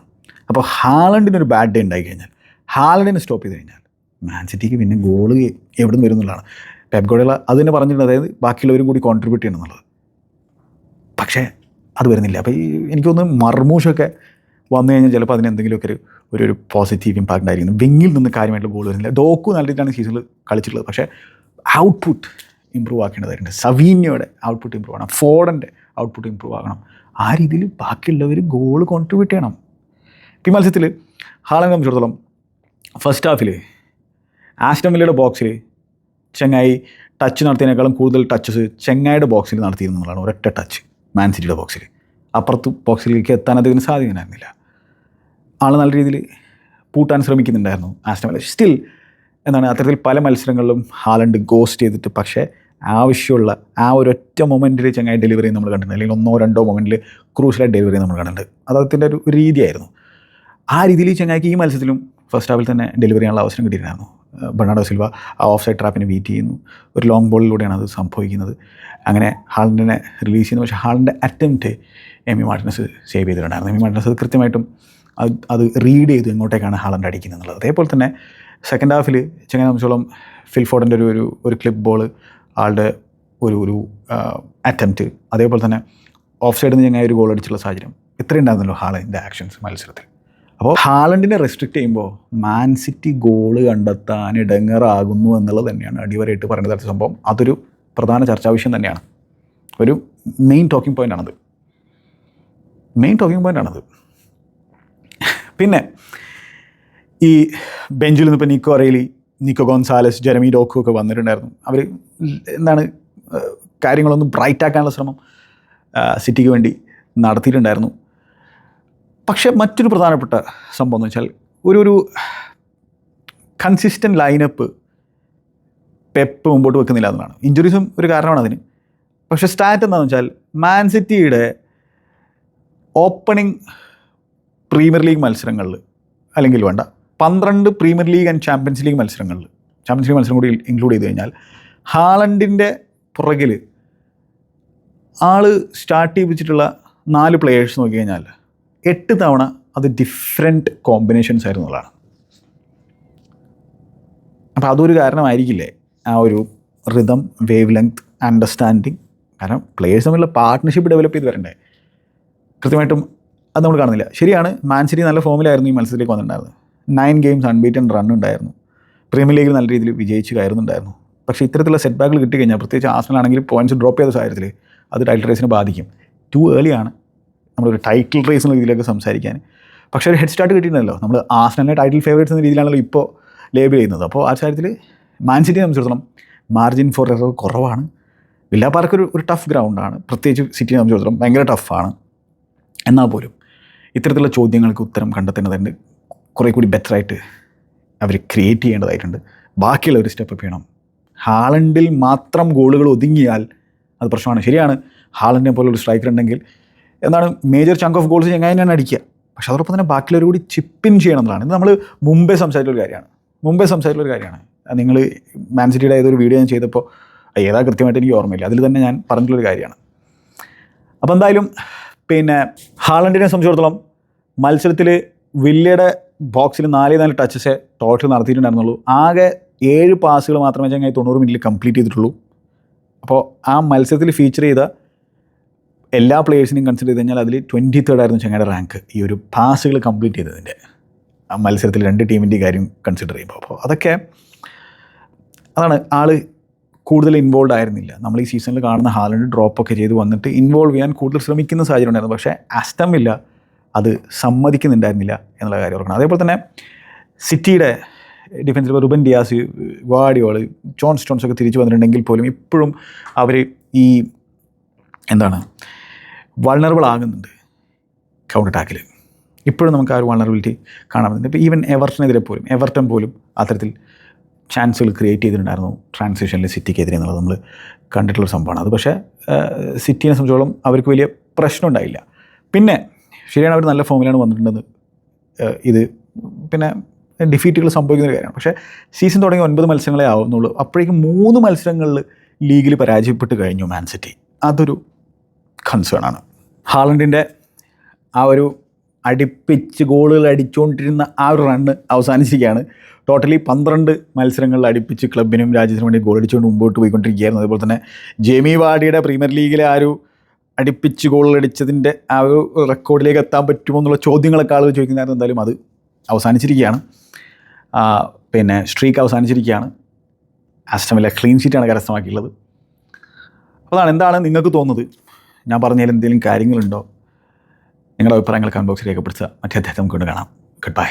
അപ്പോൾ ഹാളണ്ടിനൊരു ബാഡ് ഡേ ഉണ്ടായി കഴിഞ്ഞാൽ ഹാളണ്ടിനെ സ്റ്റോപ്പ് ചെയ്ത് കഴിഞ്ഞാൽ മാൻസിറ്റിക്ക് പിന്നെ ഗോൾ എവിടെ നിന്ന് വരുന്നുള്ളതാണ് പെപ് അത് തന്നെ പറഞ്ഞിട്ടുണ്ട് അതായത് ബാക്കിയുള്ളവരും കൂടി കോൺട്രിബ്യൂട്ട് ചെയ്യണം എന്നുള്ളത്. പക്ഷേ അത് വരുന്നില്ല. അപ്പോൾ ഈ എനിക്കൊന്ന് മർമൂഷൊക്കെ വന്നു കഴിഞ്ഞാൽ ചിലപ്പോൾ അതിന് എന്തെങ്കിലുമൊക്കെ ഒരു ഒരു ഒരു പോസിറ്റീവ് ഇമ്പാക്റ്റ് ആയിരിക്കും. വിങ്ങിൽ നിന്ന് കാര്യമായിട്ടുള്ള ഗോൾ വരുന്നില്ല. ഡോക്കു നല്ല രീതിയിലാണ് സീസണിൽ കളിച്ചിട്ടുള്ളത്. പക്ഷേ ഔട്ട്പുട്ട് ഇമ്പ്രൂവ് ആക്കേണ്ടതായിട്ടുണ്ട്. സവീന്യയുടെ ഔട്ട്പുട്ട് ഇമ്പ്രൂവ് ആകണം. ഫോർഡന്റെ ഔട്ട്പുട്ട് ഇമ്പ്രൂവ് ആകണം. ആ രീതിയിൽ ബാക്കിയുള്ളവർ ഗോൾ കോൺട്രിബ്യൂട്ട് ചെയ്യണം. ഈ മത്സരത്തിൽ ഹാളെ സംബന്ധിച്ചിടത്തോളം ഫസ്റ്റ് ഹാഫിൽ ആസ്റ്റമില്ലയുടെ ബോക്സിൽ ചെങ്ങായി ടച്ച് നടത്തിയതിനേക്കാളും കൂടുതൽ ടച്ചസ് ചെങ്ങായിയുടെ ബോക്സിൽ നടത്തിയിരുന്നു എന്നുള്ളതാണ് ഒരൊറ്റ ടച്ച് മാൻ സിറ്റിയുടെ ബോക്സിൽ അപ്പുറത്ത് ബോക്സിലേക്ക് എത്താൻ അദ്ദേഹത്തിന് സാധിക്കുന്നുണ്ടായിരുന്നില്ല ആൾ നല്ല രീതിയിൽ പൂട്ടാൻ ശ്രമിക്കുന്നുണ്ടായിരുന്നു ആസ്റ്റമില്ല സ്റ്റിൽ എന്താണ് അത്തരത്തിൽ പല മത്സരങ്ങളിലും ഹാലണ്ട് ഗോസ്റ്റ് ചെയ്തിട്ട് പക്ഷേ ആവശ്യമുള്ള ആ ഒരു ഒറ്റ മൊമെന്റിൽ ചങ്ങായി ഡെലിവറി നമ്മൾ കണ്ടിട്ടുണ്ട്. അല്ലെങ്കിൽ ഒന്നോ രണ്ടോ മൊമെന്റിൽ ക്രൂഷ്യലായിട്ട് ഡെലിവറി നമ്മൾ കണ്ടിട്ടുണ്ട്. അത് അതിന്റെ ഒരു രീതിയായിരുന്നു. ആ രീതിയിൽ ചങ്ങായിക്ക് ഈ മത്സരത്തിലും ഫസ്റ്റ് ഹാഫിൽ തന്നെ ഡെലിവറി ചെയ്യാനുള്ള അവസരം കിട്ടിയിട്ടുണ്ടായിരുന്നു. ബെർണാഡോ സിൽവ ആ ഓഫ് സൈഡ് ട്രാപ്പിനെ വീറ്റ് ചെയ്യുന്നു. ഒരു ലോങ് ബോളിലൂടെയാണ് അത് സംഭവിക്കുന്നത്. അങ്ങനെ ഹാളിനെ റിലീസ് ചെയ്യുന്നു. പക്ഷേ ഹാളിന്റെ attempt Emi Martinez save ചെയ്തിട്ടുണ്ടായിരുന്നു. എം ഇ മാർട്ടിനസ് കൃത്യമായിട്ടും അത് അത് റീഡ് ചെയ്ത് എങ്ങോട്ടേക്കാണ് ഹാളന്റെ അടിക്കുന്നത് എന്നുള്ളത്. അതേപോലെ തന്നെ സെക്കൻഡ് ഹാഫിൽ ചെങ്ങനെ സംബന്ധിച്ചോളം ഫിൽഫോർഡിന്റെ ഒരു ഒരു ഒരു ക്ലിപ്പ് ബോൾ ആളുടെ ഒരു ഒരു അറ്റംപ്റ്റ് അതേപോലെ തന്നെ ഓഫ് സൈഡിൽ നിന്ന് ചങ്ങായി ഒരു ഗോൾ അടിച്ചുള്ള സാഹചര്യം. ഇത്രയും ഉണ്ടായിരുന്നല്ലോ ഹാളന്റെ ആക്ഷൻസ് മത്സരത്തിൽ. അപ്പോൾ ഹാളണ്ടിനെ റെസ്ട്രിക്റ്റ് ചെയ്യുമ്പോൾ മാൻ സിറ്റി ഗോൾ കണ്ടെത്താൻ ഇടങ്ങറാകുന്നു എന്നുള്ളത് തന്നെയാണ് അടിവരായിട്ട് പറയുന്ന തരത്തിൽ സംഭവം. അതൊരു പ്രധാന ചർച്ചാ വിഷയം തന്നെയാണ്. ഒരു മെയിൻ ടോക്കിംഗ് പോയിന്റ് ആണത്. മെയിൻ ടോക്കിംഗ് പോയിന്റ് ആണത്. പിന്നെ ഈ ബെഞ്ചിൽ നിന്ന് ഇപ്പോൾ Nico O'Reilly Nico Gonzalez Jeremy Doku ഒക്കെ വന്നിട്ടുണ്ടായിരുന്നു. അവർ എന്താണ് കാര്യങ്ങളൊന്നും ബ്രൈറ്റാക്കാനുള്ള ശ്രമം സിറ്റിക്ക് വേണ്ടി നടത്തിയിട്ടുണ്ടായിരുന്നു. പക്ഷേ മറ്റൊരു പ്രധാനപ്പെട്ട സംഭവം എന്ന് വെച്ചാൽ ഒരു ഒരു കൺസിസ്റ്റന്റ് ലൈനപ്പ് പെപ്പ് മുമ്പോട്ട് വെക്കുന്നില്ല എന്നാണ് ഇഞ്ചുറീസും ഒരു കാരണമാണ് അതിന്. പക്ഷേ സ്റ്റാറ്റ് എന്താണെന്ന് വെച്ചാൽ മാൻ സിറ്റിയുടെ ഓപ്പണിംഗ് പ്രീമിയർ ലീഗ് മത്സരങ്ങളിൽ അല്ലെങ്കിൽ വേണ്ട പന്ത്രണ്ട് Premier League and Champions League മത്സരങ്ങളിൽ ചാമ്പ്യൻസ് ലീഗ് മത്സരം കൂടി ഇൻക്ലൂഡ് ചെയ്ത് കഴിഞ്ഞാൽ ഹാളണ്ടിന്റെ പുറകിൽ ആൾ സ്റ്റാർട്ട് ചെയ്യിപ്പിച്ചിട്ടുള്ള നാല് പ്ലെയേഴ്സ് നോക്കി കഴിഞ്ഞാൽ എട്ട് തവണ അത് ഡിഫറെന്റ് കോമ്പിനേഷൻസ് ആയിരുന്നുള്ളതാണ് അപ്പോൾ അതൊരു കാരണമായിരിക്കില്ലേ ആ ഒരു റിതം വേവ് ലെങ്ത് അണ്ടർസ്റ്റാൻഡിങ് കാരണം പ്ലേയേഴ്സ് തമ്മിലുള്ള പാർട്ട്ണർഷിപ്പ് ഡെവലപ്പ് ചെയ്ത് വരണ്ടേ? കൃത്യമായിട്ടും അത് നമ്മൾ കാണുന്നില്ല. ശരിയാണ് മാൻ നല്ല ഫോമിലായിരുന്നു ഈ മത്സരത്തിലേക്ക് വന്നിട്ടുണ്ടായിരുന്നത്. നയൻ ഗെയിംസ് അൺബീറ്റൻ റൺ ഉണ്ടായിരുന്നു. പ്രീമിയർ ലീഗിൽ നല്ല രീതിയിൽ വിജയിച്ച് കയറുന്നുണ്ടായിരുന്നു. പക്ഷേ ഇത്തരത്തിലുള്ള സെറ്റ് ബാക്കുകൾ കിട്ടി കഴിഞ്ഞാൽ പ്രത്യേകിച്ച് ആസ്മലാണെങ്കിൽ പോയിന്റ്സ് ഡ്രോപ്പ് ചെയ്ത സാഹചര്യത്തിൽ അത് ടൈറ്റിൽ റേസിനെ ബാധിക്കും. ടു ഏർലിയാണ് നമ്മളൊരു ടൈറ്റിൽ റേസ് എന്ന രീതിയിലൊക്കെ സംസാരിക്കാൻ. പക്ഷേ ഒരു ഹെഡ് സ്റ്റാർട്ട് കിട്ടിയിട്ടുണ്ടല്ലോ നമ്മൾ ആസ്നലിനെ ടൈറ്റിൽ ഫേവറേറ്റ്സ് എന്ന രീതിയിലാണല്ലോ ഇപ്പോൾ ലേബിൾ ചെയ്യുന്നത്. അപ്പോൾ ആ കാര്യത്തിൽ മാൻ സിറ്റി സംബന്ധിച്ചിടത്തോളം മാർജിൻ ഫോർ എറർ കുറവാണ്. വില്ലാ പാർക്ക് ഒരു ഒരു ടഫ് ഗ്രൗണ്ടാണ് പ്രത്യേകിച്ച് സിറ്റിയെ സംബന്ധിച്ചിടത്തോളം ഭയങ്കര ടഫാണ് എന്നാൽ പോലും ഇത്തരത്തിലുള്ള ചോദ്യങ്ങൾക്ക് ഉത്തരം കണ്ടെത്തേണ്ടതുണ്ട്. കുറേ കൂടി ബെറ്ററായിട്ട് അവർ ക്രിയേറ്റ് ചെയ്യേണ്ടതായിട്ടുണ്ട്. ബാക്കിയുള്ള ഒരു സ്റ്റെപ്പ് ചെയ്യണം. ഹാളണ്ടിൽ മാത്രം ഗോളുകൾ ഒതുങ്ങിയാൽ അത് പ്രശ്നമാണ്. ശരിയാണ്. ഹാളണ്ടിനെ ഒരു സ്ട്രൈക്കർ ഉണ്ടെങ്കിൽ എന്നാണ് മേജർ ചങ്ക് ഓഫ് ഗോൾസ് എങ്ങനെ തന്നെയാണ് അടിക്കുക. പക്ഷെ അതോടൊപ്പം തന്നെ ബാക്കിയുള്ളവർ കൂടി ചിപ്പിൻ ചെയ്യണം എന്നതാണ് ഇത് നമ്മൾ മുമ്പേ സംസാരിച്ചൊരു കാര്യമാണ്. മുമ്പേ സംസാരിച്ചൊരു കാര്യമാണ്. നിങ്ങൾ മാൻ സിറ്റിയുടെ ഏതൊരു വീഡിയോ ഞാൻ ചെയ്തപ്പോൾ ഏതാ കൃത്യമായിട്ട് എനിക്ക് ഓർമ്മയില്ല. അതിൽ തന്നെ ഞാൻ പറഞ്ഞിട്ടുള്ളൊരു കാര്യമാണ്. അപ്പോൾ എന്തായാലും പിന്നെ ഹാളണ്ടിനെ സംബന്ധിച്ചിടത്തോളം മത്സരത്തിൽ വില്ലയുടെ ബോക്സിൽ നാല് നാല് ടച്ചസ് ടോട്ടൽ നടത്തിയിട്ടുണ്ടായിരുന്നുള്ളൂ. ആകെ ഏഴ് പാസുകൾ മാത്രമേ ചങ്ങായി തൊണ്ണൂറ് മിനിറ്റിൽ കംപ്ലീറ്റ് ചെയ്തിട്ടുള്ളൂ. അപ്പോൾ ആ മത്സരത്തിൽ ഫീച്ചർ ചെയ്ത എല്ലാ പ്ലേയേഴ്സിനെയും കൺസിഡർ ചെയ്ത് കഴിഞ്ഞാൽ അതിൽ ട്വന്റി തേർഡ് ആയിരുന്നു ചങ്ങയുടെ റാങ്ക് ഈ ഒരു പാസുകൾ കംപ്ലീറ്റ് ചെയ്തതിന്റെ ആ മത്സരത്തിൽ രണ്ട് ടീമിന്റെ കാര്യം കൺസിഡർ ചെയ്യുമ്പോൾ. അപ്പോൾ അതൊക്കെ അതാണ് ആൾ കൂടുതൽ ഇൻവോൾവ് ആയിരുന്നില്ല. നമ്മൾ ഈ സീസണിൽ കാണുന്ന ഹാലൻഡ് ഡ്രോപ്പൊക്കെ ചെയ്ത് വന്നിട്ട് ഇൻവോൾവ് ചെയ്യാൻ കൂടുതൽ ശ്രമിക്കുന്ന സാഹചര്യം ഉണ്ടായിരുന്നു. പക്ഷേ അസ്റ്റമില്ല അത് സമ്മതിക്കുന്നുണ്ടായിരുന്നില്ല എന്നുള്ള കാര്യം ഓർക്കണം അതേപോലെ തന്നെ സിറ്റിയുടെ ഡിഫൻസിൽ ഇപ്പോൾ Ruben Dias Gvardiol John Stones ഒക്കെ തിരിച്ചു വന്നിട്ടുണ്ടെങ്കിൽ പോലും ഇപ്പോഴും അവർ ഈ എന്താണ് വൾണറബിൾ ആകുന്നുണ്ട് കൗണ്ടർ അറ്റാക്കിൽ ഇപ്പോഴും നമുക്ക് ആ ഒരു വൾണറബിലിറ്റി കാണാൻ ഇപ്പോൾ ഈവൻ എവർട്ടനെതിരെ പോലും എവർട്ടൺ പോലും അത്തരത്തിൽ ചാൻസുകൾ ക്രിയേറ്റ് ചെയ്തിട്ടുണ്ടായിരുന്നു ട്രാൻസിഷനിൽ സിറ്റിക്കെതിരെ എന്നുള്ളത് നമ്മൾ കണ്ടിട്ടുള്ള സംഭവമാണ്. അത് പക്ഷേ സിറ്റിനെ സംബന്ധിച്ചോളം അവർക്ക് വലിയ പ്രശ്നമുണ്ടായില്ല. പിന്നെ ശരിയാണ് അവർ നല്ല ഫോമിലാണ് വന്നിട്ടുണ്ടെന്ന് ഇത് പിന്നെ ഡിഫീറ്റുകൾ സംഭവിക്കുന്ന ഒരു കാര്യമാണ്. പക്ഷേ സീസൺ തുടങ്ങി ഒൻപത് മത്സരങ്ങളെ ആവുന്നുള്ളൂ. അപ്പോഴേക്കും മൂന്ന് മത്സരങ്ങളിൽ ലീഗിൽ പരാജയപ്പെട്ട് കഴിഞ്ഞു മാൻ സിറ്റി അതൊരു കൺസേൺ ആണ്. ഹാളണ്ടിന്റെ ആ ഒരു അടുപ്പിച്ച് ഗോളുകൾ അടിച്ചുകൊണ്ടിരുന്ന ആ ഒരു റണ്ണ് അവസാനിച്ചിരിക്കുകയാണ്. ടോട്ടലി പന്ത്രണ്ട് മത്സരങ്ങളിൽ അടുപ്പിച്ച് ക്ലബിനും രാജ്യത്തിനും വേണ്ടി ഗോൾ അടിച്ചുകൊണ്ട് മുമ്പോട്ട് പോയിക്കൊണ്ടിരിക്കുകയായിരുന്നു. അതുപോലെ തന്നെ ജെമി വാഡിയുടെ പ്രീമിയർ ലീഗിലെ ആ ഒരു അടുപ്പിച്ച് ഗോളടിച്ചതിന്റെ ആ ഒരു റെക്കോർഡിലേക്ക് എത്താൻ പറ്റുമോ എന്നുള്ള ചോദ്യങ്ങളൊക്കെ ആളുകൾ ചോദിക്കുന്നതായിരുന്നു. എന്തായാലും അത് അവസാനിച്ചിരിക്കുകയാണ്. പിന്നെ സ്ട്രീക്ക് അവസാനിച്ചിരിക്കുകയാണ്. ആസ്റ്റമിലെ ക്ലീൻ ഷീറ്റാണ് കരസ്ഥമാക്കിയുള്ളത് അതാണ് എന്താണ് നിങ്ങൾക്ക് തോന്നുന്നത്? ഞാൻ പറഞ്ഞതിൽ എന്തെങ്കിലും കാര്യങ്ങളുണ്ടോ? നിങ്ങളുടെ അഭിപ്രായങ്ങൾ കമന്റ് ബോക്സിൽ രേഖപ്പെടുത്തുക. മറ്റേ അദ്ദേഹത്തെ നമുക്ക് കൊണ്ട് കാണാം. Good bye